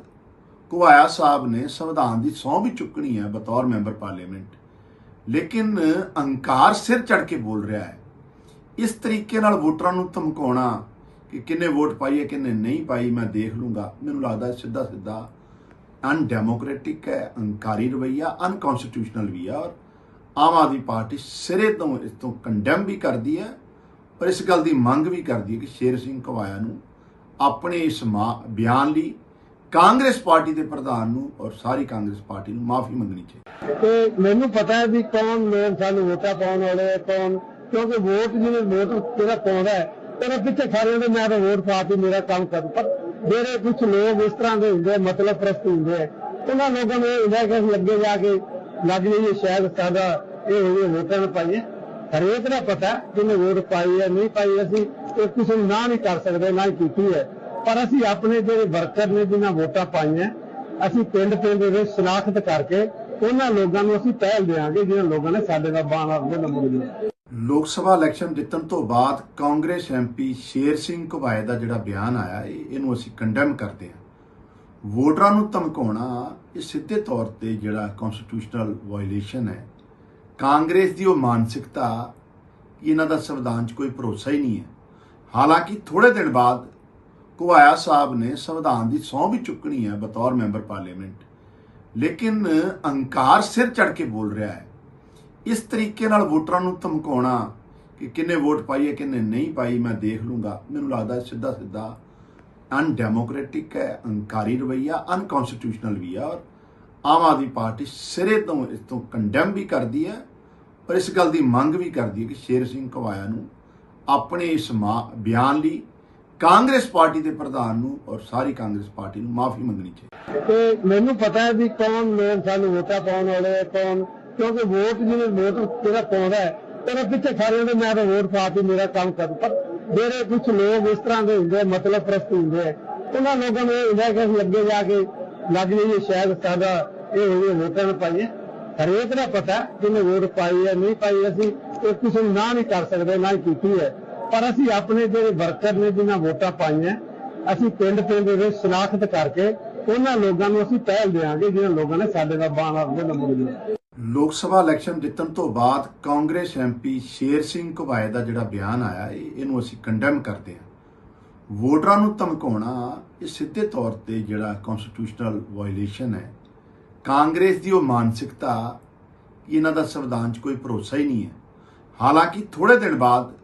ਘੁਬਾਇਆ ਸਾਹਿਬ ਨੇ ਸੰਵਿਧਾਨ ਦੀ ਸਹੁੰ ਵੀ ਚੁੱਕਣੀ ਹੈ ਬਤੌਰ ਮੈਂਬਰ ਪਾਰਲੀਮੈਂਟ। ਲੇਕਿਨ ਅਹੰਕਾਰ ਸਿਰ ਚੜ ਕੇ ਬੋਲ ਰਿਹਾ ਹੈ। ਇਸ ਤਰੀਕੇ ਨਾਲ ਵੋਟਰਾਂ ਨੂੰ ਧਮਕਾਉਣਾ ਕਿ ਕਿੰਨੇ ਵੋਟ ਪਾਈ ਹੈ, ਕਿੰਨੇ ਨਹੀਂ ਪਾਈ, ਮੈਂ ਦੇਖ ਲੂੰਗਾ। ਮੈਨੂੰ ਲੱਗਦਾ ਸਿੱਧਾ ਸਿੱਧਾ ਅਨਡੈਮੋਕ੍ਰੈਟਿਕ ਹੈ, ਅਹੰਕਾਰੀ ਰਵਈਆ ਅਨਕਨਸਟੀਟਿਊਸ਼ਨਲ ਵੀ ਆ ਔਰ ਆਮ ਆਦਮੀ ਪਾਰਟੀ ਸਿਰੇ ਤੋਂ, ਇਸ ਤੋਂ ਕੰਡੈਮ ਵੀ ਕਰਦੀ ਹੈ, ਪਰ ਇਸ ਗੱਲ ਦੀ ਮੰਗ ਵੀ ਕਰਦੀ ਹੈ ਕਿ ਸ਼ੇਰ ਸਿੰਘ ਘਵਾਇਆ ਨੂੰ ਆਪਣੇ ਇਸ ਮਾ- ਬਿਆਨ ਲਈ ਕਾਂਗਰਸ ਪਾਰਟੀ ਦੇ ਪ੍ਰਧਾਨ ਨੂੰ ਔਰ ਸਾਰੀ ਕਾਂਗਰਸ ਪਾਰਟੀ ਨੂੰ ਮਾਫੀ ਮੰਗਣੀ ਚਾਹੀਦੀ। ਤੇ ਮੈਨੂੰ ਪਤਾ ਹੈ ਵੀ ਕੌਣ ਲੋਕ ਸਾਨੂੰ ਵੋਟਾਂ ਪਾਉਣ ਵਾਲੇ ਆ ਕੌਣ ਕਿਉਂਕਿ ਵੋਟ ਜਿਹਨੇ ਵੋਟ ਜਿਹੜਾ ਪਾਉਂਦਾ ਹੈ ਉਹਦੇ ਪਿੱਛੇ ਖੜੇ ਹੁੰਦੇ ਮੈਂ ਤਾਂ ਵੋਟ ਪਾਤੀ ਮੇਰਾ ਕੰਮ ਕਰ। ਪਰ ਜਿਹੜੇ ਕੁਝ ਲੋਕ ਇਸ ਤਰ੍ਹਾਂ ਦੇ ਹੁੰਦੇ ਮਤਲਬ ਪ੍ਰਸਤ ਹੁੰਦੇ ਆ, ਉਹਨਾਂ ਲੋਕਾਂ ਨੂੰ ਇਹ ਹੁੰਦਾ ਕਿ ਅਸੀਂ ਅੱਗੇ ਜਾ ਕੇ ਲੱਗ ਜਾਈਏ ਸ਼ਾਇਦ ਸਾਡਾ ਇਹ ਹੋਵੇ ਵੋਟਾਂ ਨੂੰ ਪਾਈਏ। ਹਰੇਕ ਦਾ ਪਤਾ ਜਿਹਨੇ ਵੋਟ ਪਾਈ ਹੈ ਨਹੀਂ ਪਾਈ ਅਸੀਂ ਇਹ ਕਿਸੇ ਨੂੰ ਨਾ ਨਹੀਂ ਕਰ ਸਕਦੇ ਨਾ ਹੀ ਕੀਤੀ ਹੈ। ਪਰ ਅਸੀਂ ਆਪਣੇ ਜਿਹੜੇ ਵਰਕਰ ਨੇ, ਜਿਨ੍ਹਾਂ ਵੋਟਾਂ ਪਾਈਆਂ, ਅਸੀਂ ਪਿੰਡ ਪਿੰਡ ਦੇ ਵਿੱਚ ਸ਼ਨਾਖਤ ਕਰਕੇ ਉਹਨਾਂ ਲੋਕਾਂ ਨੂੰ ਅਸੀਂ ਪਹਿਲ ਦੇਵਾਂਗੇ ਜਿਹਨਾਂ ਲੋਕਾਂ ਨੇ ਸਾਡੇ ਨਾਲ ਬਾਣ ਆਪਦੇ ਨੰਬਰ ਲੋਕ ਸਭਾ ਇਲੈਕਸ਼ਨ ਜਿੱਤਣ ਤੋਂ ਬਾਅਦ ਕਾਂਗਰਸ ਐਮਪੀ ਸ਼ੇਰ ਸਿੰਘ ਘੁਬਾਏ ਦਾ ਜਿਹੜਾ ਬਿਆਨ ਆਇਆ ਇਹਨੂੰ ਅਸੀਂ ਕੰਡੈਮ ਕਰਦੇ ਹਾਂ। ਵੋਟਰਾਂ ਨੂੰ ਧਮਕਾਉਣਾ, ਇਹ ਸਿੱਧੇ ਤੌਰ ਤੇ ਜਿਹੜਾ ਕਨਸਟੀਟਿਊਸ਼ਨਲ ਵਾਇਲੇਸ਼ਨ ਹੈ। ਕਾਂਗਰਸ ਦੀ ਉਹ ਮਾਨਸਿਕਤਾ, ਇਹਨਾਂ ਦਾ ਸੰਵਿਧਾਨ 'ਚ ਕੋਈ ਭਰੋਸਾ ਹੀ ਨਹੀਂ ਹੈ। ਹਾਲਾਂਕਿ ਥੋੜੇ ਦਿਨ ਬਾਅਦ ਘੁਬਾਇਆ ਸਾਹਿਬ ਨੇ ਸੰਵਿਧਾਨ ਦੀ ਸਹੁੰ ਵੀ ਚੁੱਕਣੀ ਹੈ ਬਤੌਰ ਮੈਂਬਰ ਪਾਰਲੀਮੈਂਟ। ਲੇਕਿਨ ਅਹੰਕਾਰ ਸਿਰ ਚੜ ਕੇ ਬੋਲ ਰਿਹਾ ਹੈ। ਇਸ ਤਰੀਕੇ ਨਾਲ ਵੋਟਰਾਂ ਨੂੰ ਧਮਕਾਉਣਾ ਕਿ ਕਿੰਨੇ ਵੋਟ ਪਾਈ ਹੈ, ਕਿੰਨੇ ਨਹੀਂ ਪਾਈ, ਮੈਂ ਦੇਖ ਲੂੰਗਾ। ਮੈਨੂੰ ਲੱਗਦਾ ਸਿੱਧਾ ਸਿੱਧਾ ਅਨਡੈਮੋਕ੍ਰੈਟਿਕ ਹੈ, ਅਹੰਕਾਰੀ ਰਵਈਆ ਅਨਕਨਸਟੀਟਿਊਸ਼ਨਲ ਵੀ ਆ ਔਰ ਆਮ ਆਦਮੀ ਪਾਰਟੀ ਸਿਰੇ ਤੋਂ, ਇਸ ਤੋਂ ਕੰਡੈਮ ਵੀ ਕਰਦੀ ਹੈ, ਪਰ ਇਸ ਗੱਲ ਦੀ ਮੰਗ ਵੀ ਕਰਦੀ ਹੈ ਕਿ ਸ਼ੇਰ ਸਿੰਘ ਘਵਾਇਆ ਨੂੰ ਆਪਣੇ ਇਸ ਮਾ- ਬਿਆਨ ਲਈ ਕਾਂਗਰਸ ਪਾਰਟੀ ਦੇ ਪ੍ਰਧਾਨ ਨੂੰ ਔਰ ਸਾਰੀ ਕਾਂਗਰਸ ਪਾਰਟੀ ਨੂੰ ਮਾਫੀ ਮੰਗਣੀ ਚਾਹੀਦੀ। ਤੇ ਮੈਨੂੰ ਪਤਾ ਹੈ ਵੀ ਕੌਣ ਲੋਕ ਸਾਨੂੰ ਵੋਟਾਂ ਪਾਉਣ ਵਾਲੇ ਆ ਕੌਣ ਕਿਉਂਕਿ ਵੋਟ ਜਿਹਨੇ ਵੋਟ ਜਿਹੜਾ ਪਾਉਂਦਾ ਹੈ ਉਹਦੇ ਪਿੱਛੇ ਖੜੇ ਹੁੰਦੇ ਮੈਂ ਤਾਂ ਵੋਟ ਪਾਤੀ ਮੇਰਾ ਕੰਮ ਕਰ। ਪਰ ਜਿਹੜੇ ਕੁਝ ਲੋਕ ਇਸ ਤਰ੍ਹਾਂ ਦੇ ਹੁੰਦੇ ਮਤਲਬ ਪ੍ਰਸਤ ਹੁੰਦੇ ਆ, ਉਹਨਾਂ ਲੋਕਾਂ ਨੂੰ ਇਹ ਹੁੰਦਾ ਕਿ ਅਸੀਂ ਅੱਗੇ ਜਾ ਕੇ ਲੱਗ ਜਾਈਏ ਸ਼ਾਇਦ ਸਾਡਾ ਇਹ ਹੋਵੇ ਵੋਟਾਂ ਨੂੰ ਪਾਈਏ। ਹਰੇਕ ਦਾ ਪਤਾ ਜਿਹਨੇ ਵੋਟ ਪਾਈ ਹੈ ਨਹੀਂ ਪਾਈ ਅਸੀਂ ਇਹ ਕਿਸੇ ਨੂੰ ਨਾ ਨਹੀਂ ਕਰ ਸਕਦੇ ਨਾ ਹੀ ਕੀਤੀ ਹੈ। ਪਰ ਅਸੀਂ ਆਪਣੇ ਜਿਹੜੇ ਵਰਕਰ ਨੇ ਜਿਨ੍ਹਾਂ ਵੋਟਾਂ ਪਾਈਆਂ, ਅਸੀਂ ਪਿੰਡ ਪਿੰਡ ਦੇ ਵਿੱਚ ਸ਼ਨਾਖਤ ਕਰਕੇ ਉਹਨਾਂ ਲੋਕਾਂ ਨੂੰ ਅਸੀਂ ਪਹਿਲ ਦੇਵਾਂਗੇ ਜਿਹਨਾਂ ਲੋਕਾਂ ਨੇ ਸਾਡੇ ਨਾਲ ਬਾਣ ਆਪਦੇ ਨੰਬਰ ਦਿੱਤੇ ਲੋਕ ਸਭਾ ਇਲੈਕਸ਼ਨ ਜਿੱਤਣ ਤੋਂ ਬਾਅਦ ਕਾਂਗਰਸ ਐਮਪੀ ਸ਼ੇਰ ਸਿੰਘ ਘੁਬਾਏ ਦਾ ਜਿਹੜਾ ਬਿਆਨ ਆਇਆ, ਇਹ- ਇਹਨੂੰ ਅਸੀਂ ਕੰਡੈਮ ਕਰਦੇ ਹਾਂ। ਵੋਟਰਾਂ ਨੂੰ ਧਮਕਾਉਣਾ ਇਹ ਸਿੱਧੇ ਤੌਰ ਤੇ ਜਿਹੜਾ ਕਨਸਟੀਟਿਊਸ਼ਨਲ ਵਾਇਲੇਸ਼ਨ ਹੈ। ਕਾਂਗਰਸ ਦੀ ਉਹ ਮਾਨਸਿਕਤਾ, ਇਹਨਾਂ ਦਾ ਸੰਵਿਧਾਨ 'ਚ ਕੋਈ ਭਰੋਸਾ ਹੀ ਨਹੀਂ ਹੈ। ਹਾਲਾਂਕਿ ਥੋੜੇ ਦਿਨ ਬਾਅਦ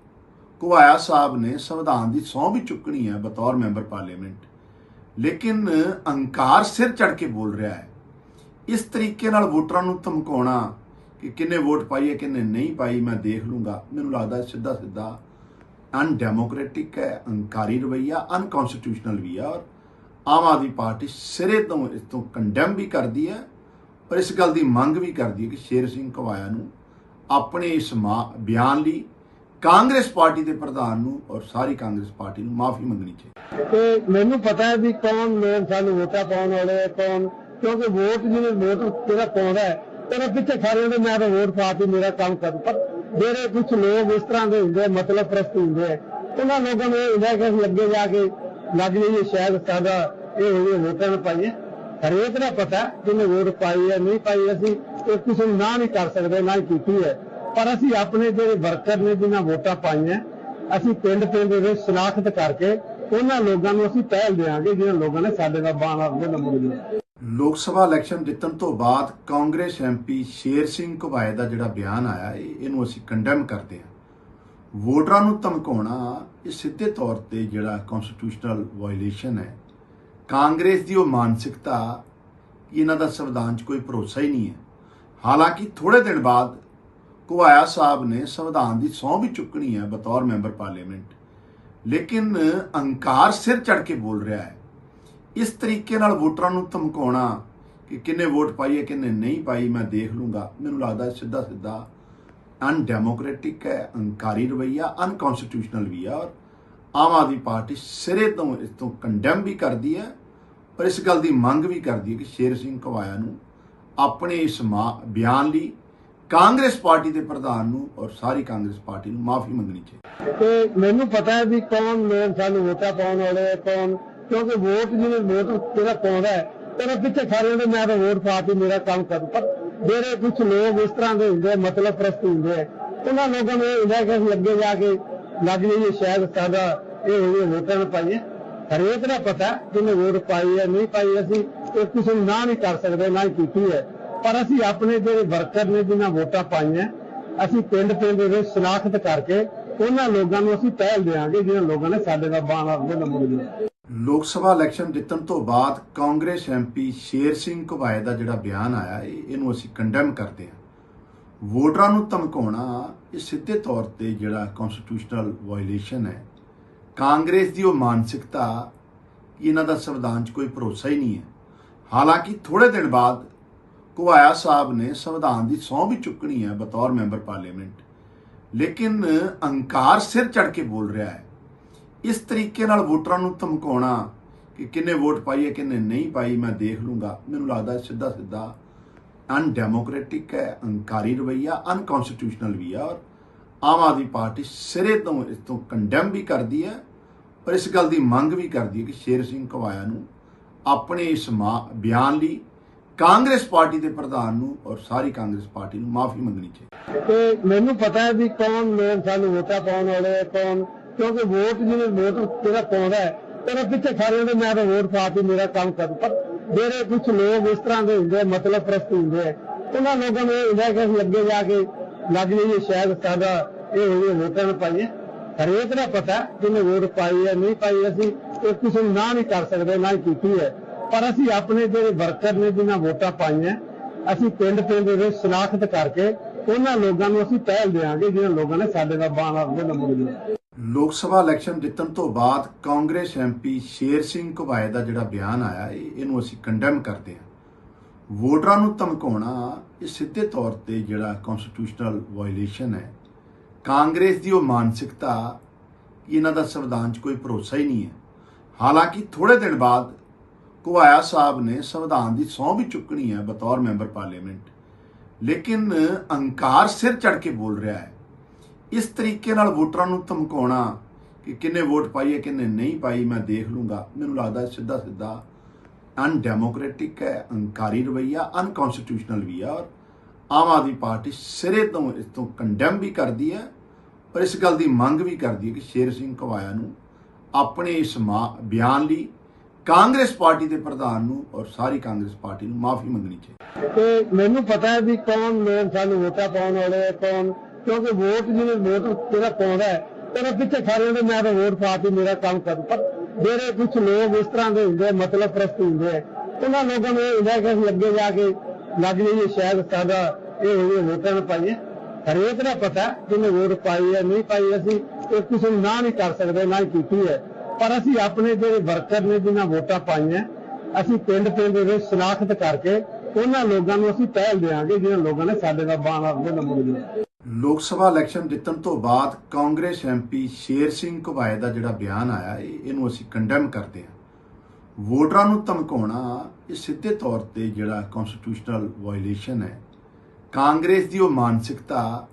ਘੁਬਾਇਆ ਸਾਹਿਬ ਨੇ ਸੰਵਿਧਾਨ ਦੀ ਸਹੁੰ ਵੀ ਚੁੱਕਣੀ ਹੈ ਬਤੌਰ ਮੈਂਬਰ ਪਾਰਲੀਮੈਂਟ। ਲੇਕਿਨ ਅਹੰਕਾਰ ਸਿਰ ਚੜ ਕੇ ਬੋਲ ਰਿਹਾ ਹੈ। ਇਸ ਤਰੀਕੇ ਨਾਲ ਵੋਟਰਾਂ ਨੂੰ ਧਮਕਾਉਣਾ ਕਿ ਕਿੰਨੇ ਵੋਟ ਪਾਈ ਹੈ ਕਿੰਨੇ ਨਹੀਂ ਪਾਈ, ਮੈਂ ਦੇਖ ਲੂੰਗਾ। ਮੈਨੂੰ ਲੱਗਦਾ ਸਿੱਧਾ ਸਿੱਧਾ ਅਨਡੈਮੋਕ੍ਰੈਟਿਕ ਹੈ, ਅਹੰਕਾਰੀ ਰਵਈਆ ਅਨਕਨਸਟੀਟਿਊਸ਼ਨਲ ਵੀ ਹੈ ਔਰ ਆਮ ਆਦਮੀ ਪਾਰਟੀ ਸਿਰੇ ਤੋਂ, ਇਸ ਤੋਂ ਕੰਡੈਮ ਵੀ ਕਰਦੀ ਹੈ ਪਰ ਇਸ ਗੱਲ ਦੀ ਮੰਗ ਵੀ ਕਰਦੀ ਹੈ ਕਿ ਸ਼ੇਰ ਸਿੰਘ ਘਵਾਇਆ ਨੂੰ ਆਪਣੇ ਇਸ ਮਾ- ਬਿਆਨ ਲਈ ਕਾਂਗਰਸ ਪਾਰਟੀ ਦੇ ਪ੍ਰਧਾਨ ਨੂੰ ਔਰ ਸਾਰੀ ਕਾਂਗਰਸ ਪਾਰਟੀ ਨੂੰ ਮਾਫੀ ਮੰਗਣੀ ਚਾਹੀਦੀ ਤੇ ਮੈਨੂੰ ਪਤਾ ਹੈ ਵੀ ਕੌਣ ਲੋਕ ਸਾਨੂੰ ਵੋਟਾਂ ਪਾਉਣ ਵਾਲੇ ਕੌਣ ਕਿਉਂਕਿ ਵੋਟ ਜਿਹਨੇ ਵੋਟ ਜਿਹੜਾ ਪਾਉਂਦਾ ਹੈ ਉਹਦੇ ਪਿੱਛੇ ਖੜੇ ਹੁੰਦੇ ਮੈਂ ਤਾਂ ਵੋਟ ਪਾਤੀ ਮੇਰਾ ਕੰਮ ਕਰ। ਪਰ ਜਿਹੜੇ ਕੁਝ ਲੋਕ ਇਸ ਤਰ੍ਹਾਂ ਦੇ ਹੁੰਦੇ ਮਤਲਬ ਪ੍ਰਸਤ ਹੁੰਦੇ ਆ, ਉਹਨਾਂ ਲੋਕਾਂ ਨੂੰ ਇਹ ਹੁੰਦਾ ਕਿ ਅਸੀਂ ਅੱਗੇ ਜਾ ਕੇ ਲੱਗ ਜਾਈਏ ਸ਼ਾਇਦ ਸਾਡਾ ਇਹ ਹੋਵੇ ਵੋਟਾਂ ਨੂੰ ਪਾਈਏ। ਹਰੇਕ ਦਾ ਪਤਾ ਜਿਹਨੇ ਵੋਟ ਪਾਈ ਹੈ ਨਹੀਂ ਪਾਈ ਅਸੀਂ ਇਹ ਕਿਸੇ ਨੂੰ ਨਾ ਨਹੀਂ ਕਰ ਸਕਦੇ ਨਾ ਹੀ ਕੀਤੀ ਹੈ। ਪਰ ਅਸੀਂ ਆਪਣੇ ਜਿਹੜੇ ਵਰਕਰ ਨੇ ਜਿਨ੍ਹਾਂ ਵੋਟਾਂ ਪਾਈਆਂ, ਅਸੀਂ ਪਿੰਡ ਪਿੰਡ ਦੇ ਵਿੱਚ ਸ਼ਨਾਖਤ ਕਰਕੇ ਉਹਨਾਂ ਲੋਕਾਂ ਨੂੰ ਅਸੀਂ ਪਹਿਲ ਦੇਵਾਂਗੇ ਜਿਹਨਾਂ ਲੋਕਾਂ ਨੇ ਸਾਡੇ ਨਾਲ ਬਾਣ ਆਪਦੇ ਨੰਬਰ ਦਿੱਤੇ ਲੋਕ ਸਭਾ ਇਲੈਕਸ਼ਨ ਜਿੱਤਣ ਤੋਂ ਬਾਅਦ ਕਾਂਗਰਸ ਐਮਪੀ ਸ਼ੇਰ ਸਿੰਘ ਘੁਬਾਏ ਦਾ ਜਿਹੜਾ ਬਿਆਨ ਆਇਆ ਇਹਨੂੰ ਅਸੀਂ ਕੰਡੈਮ ਕਰਦੇ ਹਾਂ। ਵੋਟਰਾਂ ਨੂੰ ਧਮਕਾਉਣਾ ਇਹ ਸਿੱਧੇ ਤੌਰ ਤੇ ਜਿਹੜਾ ਕਨਸਟੀਟਿਊਸ਼ਨਲ ਵਾਇਲੇਸ਼ਨ ਹੈ। ਕਾਂਗਰਸ ਦੀ ਉਹ ਮਾਨਸਿਕਤਾ ਕਿ ਇਹਨਾਂ ਦਾ ਸੰਵਿਧਾਨ 'ਚ ਕੋਈ ਭਰੋਸਾ ਹੀ ਨਹੀਂ ਹੈ। ਹਾਲਾਂਕਿ ਥੋੜੇ ਦਿਨ ਬਾਅਦ ਘੁਬਾਇਆ ਸਾਹਿਬ ਨੇ ਸੰਵਿਧਾਨ ਦੀ ਸਹੁੰ ਵੀ ਚੁੱਕਣੀ ਹੈ ਬਤੌਰ ਮੈਂਬਰ ਪਾਰਲੀਮੈਂਟ। ਲੇਕਿਨ ਅਹੰਕਾਰ ਸਿਰ ਚੜ ਕੇ ਬੋਲ ਰਿਹਾ ਹੈ। ਇਸ ਤਰੀਕੇ ਨਾਲ ਵੋਟਰਾਂ ਨੂੰ ਧਮਕਾਉਣਾ ਕਿ ਕਿੰਨੇ ਵੋਟ ਪਾਈ ਹੈ, ਕਿੰਨੇ ਨਹੀਂ ਪਾਈ, ਮੈਂ ਦੇਖ ਲੂੰਗਾ। ਮੈਨੂੰ ਲੱਗਦਾ ਸਿੱਧਾ ਸਿੱਧਾ ਅਨਡੈਮੋਕ੍ਰੈਟਿਕ ਹੈ, ਅਹੰਕਾਰੀ ਰਵਈਆ ਅਨਕਨਸਟੀਟਿਊਸ਼ਨਲ ਵੀ ਆ ਔਰ ਆਮ ਆਦਮੀ ਪਾਰਟੀ ਸਿਰੇ ਤੋਂ, ਇਸ ਤੋਂ ਕੰਡੈਮ ਵੀ ਕਰਦੀ ਹੈ, ਪਰ ਇਸ ਗੱਲ ਦੀ ਮੰਗ ਵੀ ਕਰਦੀ ਹੈ ਕਿ ਸ਼ੇਰ ਸਿੰਘ ਕਵਾਇਆ ਨੂੰ ਆਪਣੇ ਇਸ ਮਾ- ਬਿਆਨ ਲਈ ਕਾਂਗਰਸ ਪਾਰਟੀ ਦੇ ਪ੍ਰਧਾਨ ਨੂੰ ਔਰ ਸਾਰੀ ਕਾਂਗਰਸ ਪਾਰਟੀ ਨੂੰ ਮਾਫੀ ਮੰਗਣੀ ਚਾਹੀਦੀ ਤੇ ਮੈਨੂੰ ਪਤਾ ਹੈ ਵੀ ਕੌਣ ਲੋਕ ਸਾਨੂੰ ਵੋਟਾਂ ਪਾਉਣ ਵਾਲੇ ਆ, ਕੌਣ ਕਿਉਂਕਿ ਵੋਟ ਜਿਹਨੇ ਵੋਟ ਜਿਹੜਾ ਪਾਉਂਦਾ ਹੈ ਉਹਦੇ ਪਿੱਛੇ ਖੜੇ ਹੁੰਦੇ ਮੈਂ ਤਾਂ ਵੋਟ ਪਾ ਕੇ ਮੇਰਾ ਕੰਮ ਕਰੂ। ਪਰ ਜਿਹੜੇ ਕੁਝ ਲੋਕ ਇਸ ਤਰ੍ਹਾਂ ਦੇ ਹੁੰਦੇ ਮਤਲਬ ਪ੍ਰਸਤ ਹੁੰਦੇ ਆ, ਉਹਨਾਂ ਲੋਕਾਂ ਨੂੰ ਇਹ ਹੁੰਦਾ ਕਿ ਅਸੀਂ ਅੱਗੇ ਜਾ ਕੇ ਲੱਗ ਜਾਈਏ ਸ਼ਾਇਦ ਸਾਡਾ ਇਹ ਹੋਵੇ ਵੋਟਾਂ ਨੂੰ ਪਾਈਏ। ਹਰੇਕ ਦਾ ਪਤਾ ਜਿਹਨੇ ਵੋਟ ਪਾਈ ਹੈ ਨਹੀਂ ਪਾਈ ਅਸੀਂ ਇਹ ਕਿਸੇ ਨੂੰ ਨਾ ਨਹੀਂ ਕਰ ਸਕਦੇ ਨਾ ਹੀ ਕੀਤੀ ਹੈ। ਪਰ ਅਸੀਂ ਆਪਣੇ ਜਿਹੜੇ ਵਰਕਰ ਨੇ, ਜਿਨ੍ਹਾਂ ਵੋਟਾਂ ਪਾਈਆਂ, ਅਸੀਂ ਪਿੰਡ ਪਿੰਡ ਦੇ ਵਿੱਚ ਸ਼ਨਾਖਤ ਕਰਕੇ ਉਹਨਾਂ ਲੋਕਾਂ ਨੂੰ ਅਸੀਂ ਪਹਿਲ ਦੇਵਾਂਗੇ ਜਿਹਨਾਂ ਲੋਕਾਂ ਨੇ ਸਾਡੇ ਦਾ ਬਾਣ ਆਪਦੇ ਨੰਬਰ ਲੋਕ ਸਭਾ ਇਲੈਕਸ਼ਨ ਜਿੱਤਣ ਤੋਂ ਬਾਅਦ ਕਾਂਗਰਸ ਐਮਪੀ ਸ਼ੇਰ ਸਿੰਘ ਘੁਬਾਏ ਦਾ ਜਿਹੜਾ ਬਿਆਨ ਆਇਆ, ਇਹ- ਇਹਨੂੰ ਅਸੀਂ ਕੰਡੈਮ ਕਰਦੇ ਹਾਂ। ਵੋਟਰਾਂ ਨੂੰ ਧਮਕਾਉਣਾ, ਇਹ ਸਿੱਧੇ ਤੌਰ ਤੇ ਜਿਹੜਾ ਕਨਸਟੀਟਿਊਸ਼ਨਲ ਵਾਇਲੇਸ਼ਨ ਹੈ। ਕਾਂਗਰਸ ਦੀ ਉਹ ਮਾਨਸਿਕਤਾ ਕਿ ਇਹਨਾਂ ਦਾ ਸੰਵਿਧਾਨ 'ਚ ਕੋਈ ਭਰੋਸਾ ਹੀ ਨਹੀਂ ਹੈ। ਹਾਲਾਂਕਿ ਥੋੜੇ ਦਿਨ ਬਾਅਦ ਘੁਬਾਇਆ ਸਾਹਿਬ ਨੇ ਸੰਵਿਧਾਨ ਦੀ ਸਹੁੰ ਵੀ ਚੁੱਕਣੀ ਹੈ ਬਤੌਰ ਮੈਂਬਰ ਪਾਰਲੀਮੈਂਟ। ਲੇਕਿਨ ਅਹੰਕਾਰ ਸਿਰ ਚੜ ਕੇ ਬੋਲ ਰਿਹਾ ਹੈ। ਇਸ ਤਰੀਕੇ ਨਾਲ ਵੋਟਰਾਂ ਨੂੰ ਧਮਕਾਉਣਾ ਕਿ ਕਿੰਨੇ ਵੋਟ ਪਾਈ ਹੈ, ਕਿੰਨੇ ਨਹੀਂ ਪਾਈ, ਮੈਂ ਦੇਖ ਲੂੰਗਾ। ਮੈਨੂੰ ਲੱਗਦਾ ਸਿੱਧਾ ਸਿੱਧਾ ਅਨਡੈਮੋਕ੍ਰੈਟਿਕ ਹੈ, ਅਹੰਕਾਰੀ ਰਵਈਆ ਅਨਕਨਸਟੀਟਿਊਸ਼ਨਲ ਵੀ ਆ ਔਰ ਆਮ ਆਦਮੀ ਪਾਰਟੀ ਸਿਰੇ ਤੋਂ, ਇਸ ਤੋਂ ਕੰਡੈਮ ਵੀ ਕਰਦੀ ਹੈ ਪਰ ਇਸ ਗੱਲ ਦੀ ਮੰਗ ਵੀ ਕਰਦੀ ਹੈ ਕਿ ਸ਼ੇਰ ਸਿੰਘ ਕਵਾਇਆ ਨੂੰ ਆਪਣੇ ਇਸ ਮਾ- ਬਿਆਨ ਲਈ ਕਾਂਗਰਸ ਪਾਰਟੀ ਦੇ ਪ੍ਰਧਾਨ ਨੂੰ ਔਰ ਸਾਰੀ ਕਾਂਗਰਸ ਪਾਰਟੀ ਨੂੰ ਮਾਫੀ ਮੰਗਣੀ ਚਾਹੀਦੀ। ਤੇ ਮੈਨੂੰ ਪਤਾ ਹੈ ਵੀ ਕੌਣ ਲੋਕ ਸਾਨੂੰ ਵੋਟਾਂ ਪਾਉਣ ਵਾਲੇ ਆ, ਕੌਣ ਕਿਉਂਕਿ ਵੋਟ ਜਿਹਨੇ ਵੋਟ ਜਿਹੜਾ ਪਾਉਂਦਾ ਹੈ ਉਹਦੇ ਪਿੱਛੇ ਖੜੇ ਹੁੰਦੇ ਮੈਂ ਤਾਂ ਵੋਟ ਪਾ ਕੇ ਮੇਰਾ ਕੰਮ ਕਰੂ ਪਰ ਜਿਹੜੇ ਕੁਝ ਲੋਕ ਇਸ ਤਰ੍ਹਾਂ ਦੇ ਹੁੰਦੇ ਮਤਲਬ ਪ੍ਰਸਤ ਹੁੰਦੇ ਆ, ਉਹਨਾਂ ਲੋਕਾਂ ਨੂੰ ਇਹ ਹੁੰਦਾ ਕਿ ਅਸੀਂ ਅੱਗੇ ਜਾ ਕੇ ਲੱਗ ਜਾਈਏ ਸ਼ਾਇਦ ਸਾਡਾ ਇਹ ਹੋਵੇ ਵੋਟਾਂ ਨੂੰ ਪਾਈਏ। ਹਰੇਕ ਦਾ ਪਤਾ ਜਿਹਨੇ ਵੋਟ ਪਾਈ ਹੈ ਨਹੀਂ ਪਾਈ ਅਸੀਂ ਇਹ ਕਿਸੇ ਨੂੰ ਨਾ ਨਹੀਂ ਕਰ ਸਕਦੇ ਨਾ ਹੀ ਕੀਤੀ ਹੈ। ਪਰ ਅਸੀਂ ਆਪਣੇ ਜਿਹੜੇ ਵਰਕਰ ਨੇ, ਜਿਨ੍ਹਾਂ ਵੋਟਾਂ ਪਾਈਆਂ, ਅਸੀਂ ਪਿੰਡ ਪਿੰਡ ਦੇ ਵਿੱਚ ਸ਼ਨਾਖਤ ਕਰਕੇ ਉਹਨਾਂ ਲੋਕਾਂ ਨੂੰ ਅਸੀਂ ਪਹਿਲ ਦੇਵਾਂਗੇ ਜਿਹਨਾਂ ਲੋਕਾਂ ਨੇ ਸਾਡੇ ਦਾ ਬਾਣ ਆਪਦੇ ਨੰਬਰ ਲੋਕ ਸਭਾ ਇਲੈਕਸ਼ਨ ਜਿੱਤਣ ਤੋਂ ਬਾਅਦ ਕਾਂਗਰਸ ਐਮਪੀ ਸ਼ੇਰ ਸਿੰਘ ਘੁਬਾਏ ਦਾ ਜਿਹੜਾ ਬਿਆਨ ਆਇਆ ਇਹਨੂੰ ਅਸੀਂ ਕੰਡੈਮ ਕਰਦੇ ਹਾਂ। ਵੋਟਰਾਂ ਨੂੰ ਧਮਕਾਉਣਾ, ਇਹ ਸਿੱਧੇ ਤੌਰ ਤੇ ਜਿਹੜਾ ਕਨਸਟੀਟਿਊਸ਼ਨਲ ਵਾਇਲੇਸ਼ਨ ਹੈ। ਕਾਂਗਰਸ ਦੀ ਉਹ ਮਾਨਸਿਕਤਾ, ਇਹਨਾਂ ਦਾ ਸੰਵਿਧਾਨ 'ਚ ਕੋਈ ਭਰੋਸਾ ਹੀ ਨਹੀਂ ਹੈ। ਹਾਲਾਂਕਿ ਥੋੜੇ ਦਿਨ ਬਾਅਦ ਘੁਬਾਇਆ ਸਾਹਿਬ ਨੇ ਸੰਵਿਧਾਨ ਦੀ ਸਹੁੰ ਵੀ ਚੁੱਕਣੀ ਹੈ ਬਤੌਰ ਮੈਂਬਰ ਪਾਰਲੀਮੈਂਟ। ਲੇਕਿਨ ਅਹੰਕਾਰ ਸਿਰ ਚੜ ਕੇ ਬੋਲ ਰਿਹਾ ਹੈ। ਇਸ ਤਰੀਕੇ ਨਾਲ ਵੋਟਰਾਂ ਨੂੰ ਧਮਕਾਉਣਾ ਕਿ ਕਿੰਨੇ ਵੋਟ ਪਾਈ ਹੈ, ਕਿੰਨੇ ਨਹੀਂ ਪਾਈ, ਮੈਂ ਦੇਖ ਲੂੰਗਾ। ਮੈਨੂੰ ਲੱਗਦਾ ਸਿੱਧਾ ਸਿੱਧਾ ਅਨਡੈਮੋਕ੍ਰੈਟਿਕ ਹੈ, ਅਹੰਕਾਰੀ ਰਵਈਆ ਅਨਕਨਸਟੀਟਿਊਸ਼ਨਲ ਵੀ ਆ ਔਰ ਆਮ ਆਦਮੀ ਪਾਰਟੀ ਸਿਰੇ ਤੋਂ ਇਸ ਤੋਂ ਕੰਡੈਮ ਵੀ ਕਰਦੀ ਹੈ, ਪਰ ਇਸ ਗੱਲ ਦੀ ਮੰਗ ਵੀ ਕਰਦੀ ਹੈ ਕਿ ਸ਼ੇਰ ਸਿੰਘ ਕਵਾਇਆ ਨੂੰ ਆਪਣੇ ਇਸ ਮਾ- ਬਿਆਨ ਲਈ ਕਾਂਗਰਸ ਪਾਰਟੀ ਦੇ ਪ੍ਰਧਾਨ ਨੂੰ ਔਰ ਸਾਰੀ ਕਾਂਗਰਸ ਪਾਰਟੀ ਨੂੰ ਮਾਫੀ ਮੰਗਣੀ ਚਾਹੀਦੀ ਤੇ ਮੈਨੂੰ ਪਤਾ ਹੈ ਵੀ ਕੌਣ ਲੋਕ ਸਾਨੂੰ ਵੋਟਾਂ ਪਾਉਣ ਵਾਲੇ ਆ, ਕੌਣ ਕਿਉਂਕਿ ਵੋਟ ਜਿਹਨੇ ਵੋਟ ਜਿਹੜਾ ਪਾਉਂਦਾ ਹੈ ਉਹਦੇ ਪਿੱਛੇ ਖੜੇ ਹੁੰਦੇ ਮੈਂ ਤਾਂ ਵੋਟ ਪਾ ਕੇ ਮੇਰਾ ਕੰਮ ਕਰੂ ਪਰ ਜਿਹੜੇ ਕੁਝ ਲੋਕ ਇਸ ਤਰ੍ਹਾਂ ਦੇ ਹੁੰਦੇ ਮਤਲਬ ਪ੍ਰਸਤ ਹੁੰਦੇ ਆ, ਉਹਨਾਂ ਲੋਕਾਂ ਨੂੰ ਇਹ ਹੁੰਦਾ ਕਿ ਅਸੀਂ ਅੱਗੇ ਜਾ ਕੇ ਲੱਗ ਜਾਈਏ ਸ਼ਾਇਦ ਸਾਡਾ ਇਹ ਹੋਵੇ ਵੋਟਾਂ ਨੂੰ ਪਾਈਏ ਹਰੇਕ ਦਾ ਪਤਾ ਜਿਹਨੇ ਵੋਟ ਪਾਈ ਹੈ ਨਹੀਂ ਪਾਈ ਅਸੀਂ ਇਹ ਕਿਸੇ ਨੂੰ ਨਾ ਨਹੀਂ ਕਰ ਸਕਦੇ ਨਾ ਹੀ ਕੀਤੀ ਹੈ। ਪਰ ਅਸੀਂ ਆਪਣੇ ਜਿਹੜੇ ਵਰਕਰ ਨੇ, ਜਿਨ੍ਹਾਂ ਵੋਟਾਂ ਪਾਈਆਂ, ਅਸੀਂ ਪਿੰਡ ਪਿੰਡ ਦੇ ਵਿੱਚ ਸ਼ਨਾਖਤ ਕਰਕੇ ਉਹਨਾਂ ਲੋਕਾਂ ਨੂੰ ਅਸੀਂ ਪਹਿਲ ਦੇਵਾਂਗੇ ਜਿਹਨਾਂ ਲੋਕਾਂ ਨੇ ਸਾਡੇ ਦਾ ਬਾਣ ਆਪਦੇ ਨੰਬਰ ਲੋਕ ਸਭਾ ਇਲੈਕਸ਼ਨ ਜਿੱਤਣ ਤੋਂ ਬਾਅਦ ਕਾਂਗਰਸ ਐਮਪੀ ਸ਼ੇਰ ਸਿੰਘ ਘੁਬਾਏ ਦਾ ਜਿਹੜਾ ਬਿਆਨ ਆਇਆ ਇਹਨੂੰ ਅਸੀਂ ਕੰਡੈਮ ਕਰਦੇ ਹਾਂ। ਵੋਟਰਾਂ ਨੂੰ ਧਮਕਾਉਣਾ, ਇਹ ਸਿੱਧੇ ਤੌਰ ਤੇ ਜਿਹੜਾ ਕਨਸਟੀਟਿਊਸ਼ਨਲ ਵਾਇਲੇਸ਼ਨ ਹੈ। ਕਾਂਗਰਸ ਦੀ ਉਹ ਮਾਨਸਿਕਤਾ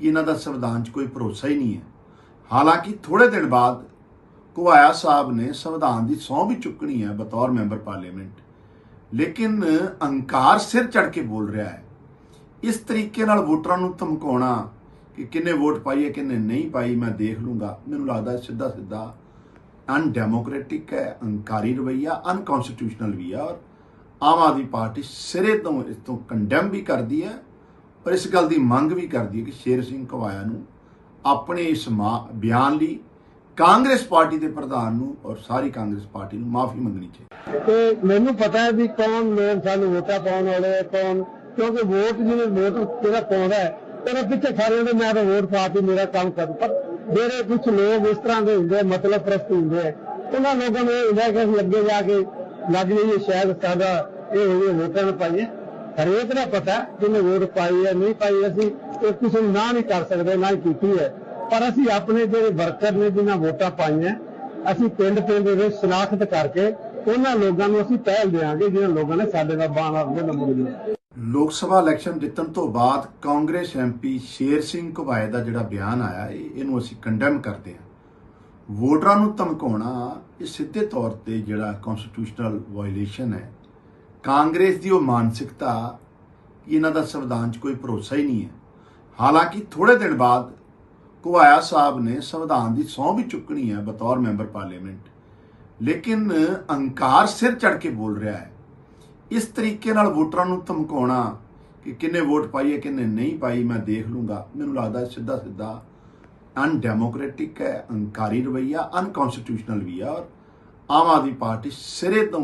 ਇਹਨਾਂ ਦਾ ਸੰਵਿਧਾਨ 'ਚ ਕੋਈ ਭਰੋਸਾ ਹੀ ਨਹੀਂ ਹੈ। ਹਾਲਾਂਕਿ ਥੋੜੇ ਦਿਨ ਬਾਅਦ ਘੁਆਇਆ ਸਾਹਿਬ ਨੇ ਸੰਵਿਧਾਨ ਦੀ ਸਹੁੰ ਵੀ ਚੁੱਕਣੀ ਹੈ ਬਤੌਰ ਮੈਂਬਰ ਪਾਰਲੀਮੈਂਟ। ਲੇਕਿਨ ਅਹੰਕਾਰ ਸਿਰ ਚੜ ਕੇ ਬੋਲ ਰਿਹਾ ਹੈ। ਇਸ ਤਰੀਕੇ ਨਾਲ ਵੋਟਰਾਂ ਨੂੰ ਧਮਕਾਉਣਾ ਕਿ ਕਿੰਨੇ ਵੋਟ ਪਾਈ ਹੈ, ਕਿੰਨੇ ਨਹੀਂ ਪਾਈ, ਮੈਂ ਦੇਖ ਲੂੰਗਾ। ਮੈਨੂੰ ਲੱਗਦਾ ਸਿੱਧਾ ਸਿੱਧਾ ਅਨਡੈਮੋਕ੍ਰੈਟਿਕ ਹੈ, ਅਹੰਕਾਰੀ ਰਵਈਆ ਅਨਕਨਸਟੀਟਿਊਸ਼ਨਲ ਵੀ ਹੈ ਔਰ ਆਮ ਆਦਮੀ ਪਾਰਟੀ ਸਿਰੇ ਤੋਂ, ਇਸ ਤੋਂ ਕੰਡੈਮ ਵੀ ਕਰਦੀ ਹੈ ਪਰ ਇਸ ਗੱਲ ਦੀ ਮੰਗ ਵੀ ਕਰਦੀ ਹੈ ਕਿ ਸ਼ੇਰ ਸਿੰਘ ਕਵਾਇਆ ਨੂੰ ਆਪਣੇ ਇਸ ਮਾ- ਬਿਆਨ ਲਈ ਕਾਂਗਰਸ ਪਾਰਟੀ ਦੇ ਪ੍ਰਧਾਨ ਨੂੰ ਔਰ ਸਾਰੀ ਕਾਂਗਰਸ ਪਾਰਟੀ ਨੂੰ ਮਾਫੀ ਮੰਗਣੀ ਚਾਹੀਦੀ ਤੇ ਮੈਨੂੰ ਪਤਾ ਹੈ ਵੀ ਕੌਣ ਲੋਕ ਸਾਨੂੰ ਵੋਟਾਂ ਪਾਉਣ ਵਾਲੇ ਕੌਣ ਕਿਉਂਕਿ ਵੋਟ ਜਿਹਨੇ ਵੋਟ ਜਿਹੜਾ ਪਾਉਂਦਾ ਹੈ ਉਹਦੇ ਪਿੱਛੇ ਖੜੇ ਹੁੰਦੇ ਮੈਂ ਤਾਂ ਵੋਟ ਪਾ ਕੇ ਮੇਰਾ ਕੰਮ ਕਰੂ। ਪਰ ਜਿਹੜੇ ਕੁਝ ਲੋਕ ਇਸ ਤਰ੍ਹਾਂ ਦੇ ਹੁੰਦੇ ਮਤਲਬ ਪ੍ਰਸਤ ਹੁੰਦੇ ਆ, ਉਹਨਾਂ ਲੋਕਾਂ ਨੂੰ ਇਹ ਹੁੰਦਾ ਕਿ ਅਸੀਂ ਅੱਗੇ ਜਾ ਕੇ ਲੱਗ ਜਾਈਏ ਸ਼ਾਇਦ ਸਾਡਾ ਇਹ ਹੋਏ ਵੋਟਾਂ ਨੂੰ ਪਾਈਏ। ਹਰੇਕ ਦਾ ਪਤਾ ਜਿਹਨੇ ਵੋਟ ਪਾਈ ਹੈ ਨਹੀਂ ਪਾਈ ਅਸੀਂ ਇਹ ਕਿਸੇ ਨੂੰ ਨਾ ਨਹੀਂ ਕਰ ਸਕਦੇ ਨਾ ਹੀ ਕੀਤੀ ਹੈ। ਪਰ ਅਸੀਂ ਆਪਣੇ ਜਿਹੜੇ ਵਰਕਰ ਨੇ ਜਿਨ੍ਹਾਂ ਵੋਟਾਂ ਪਾਈਆਂ, ਅਸੀਂ ਪਿੰਡ ਪਿੰਡ ਦੇ ਵਿੱਚ ਸ਼ਨਾਖਤ ਕਰਕੇ ਉਹਨਾਂ ਲੋਕਾਂ ਨੂੰ ਅਸੀਂ ਪਹਿਲ ਦੇਵਾਂਗੇ ਜਿਨ੍ਹਾਂ ਲੋਕਾਂ ਨੇ ਸਾਡੇ ਨਾਲ ਬਾਣ ਦੇ ਨੰਬਰ ਦਿੱਤੇ ਲੋਕ ਸਭਾ ਇਲੈਕਸ਼ਨ ਜਿੱਤਣ ਤੋਂ ਬਾਅਦ ਕਾਂਗਰਸ ਐਮਪੀ ਸ਼ੇਰ ਸਿੰਘ ਘੁਬਾਏ ਦਾ ਜਿਹੜਾ ਬਿਆਨ ਆਇਆ, ਇਹ- ਇਹਨੂੰ ਅਸੀਂ ਕੰਡੈਮ ਕਰਦੇ ਹਾਂ। ਵੋਟਰਾਂ ਨੂੰ ਧਮਕਾਉਣਾ ਇਹ ਸਿੱਧੇ ਤੌਰ ਤੇ ਜਿਹੜਾ ਕਨਸਟੀਟਿਊਸ਼ਨਲ ਵਾਇਲੇਸ਼ਨ ਹੈ। ਕਾਂਗਰਸ ਦੀ ਉਹ ਮਾਨਸਿਕਤਾ ਕਿ ਇਹਨਾਂ ਦਾ ਸੰਵਿਧਾਨ 'ਚ ਕੋਈ ਭਰੋਸਾ ਹੀ ਨਹੀਂ ਹੈ। ਹਾਲਾਂਕਿ ਥੋੜੇ ਦਿਨ ਬਾਅਦ ਘੁਬਾਇਆ ਸਾਹਿਬ ਨੇ ਸੰਵਿਧਾਨ ਦੀ ਸਹੁੰ ਵੀ ਚੁੱਕਣੀ ਹੈ ਬਤੌਰ ਮੈਂਬਰ ਪਾਰਲੀਮੈਂਟ। ਲੇਕਿਨ ਅਹੰਕਾਰ ਸਿਰ ਚੜ ਕੇ ਬੋਲ ਰਿਹਾ ਹੈ। ਇਸ ਤਰੀਕੇ ਨਾਲ ਵੋਟਰਾਂ ਨੂੰ ਧਮਕਾਉਣਾ ਕਿ ਕਿੰਨੇ ਵੋਟ ਪਾਈ ਹੈ ਕਿੰਨੇ ਨਹੀਂ ਪਾਈ, ਮੈਂ ਦੇਖ ਲੂੰਗਾ। ਮੈਨੂੰ ਲੱਗਦਾ ਸਿੱਧਾ ਸਿੱਧਾ ਅਨਡੈਮੋਕ੍ਰੈਟਿਕ ਹੈ ਅਹੰਕਾਰੀ ਰਵਈਆ ਅਨਕਨਸਟੀਟਿਊਸ਼ਨਲ ਵੀ ਹੈ ਔਰ ਆਮ ਆਦਮੀ ਪਾਰਟੀ ਸਿਰੇ ਤੋਂ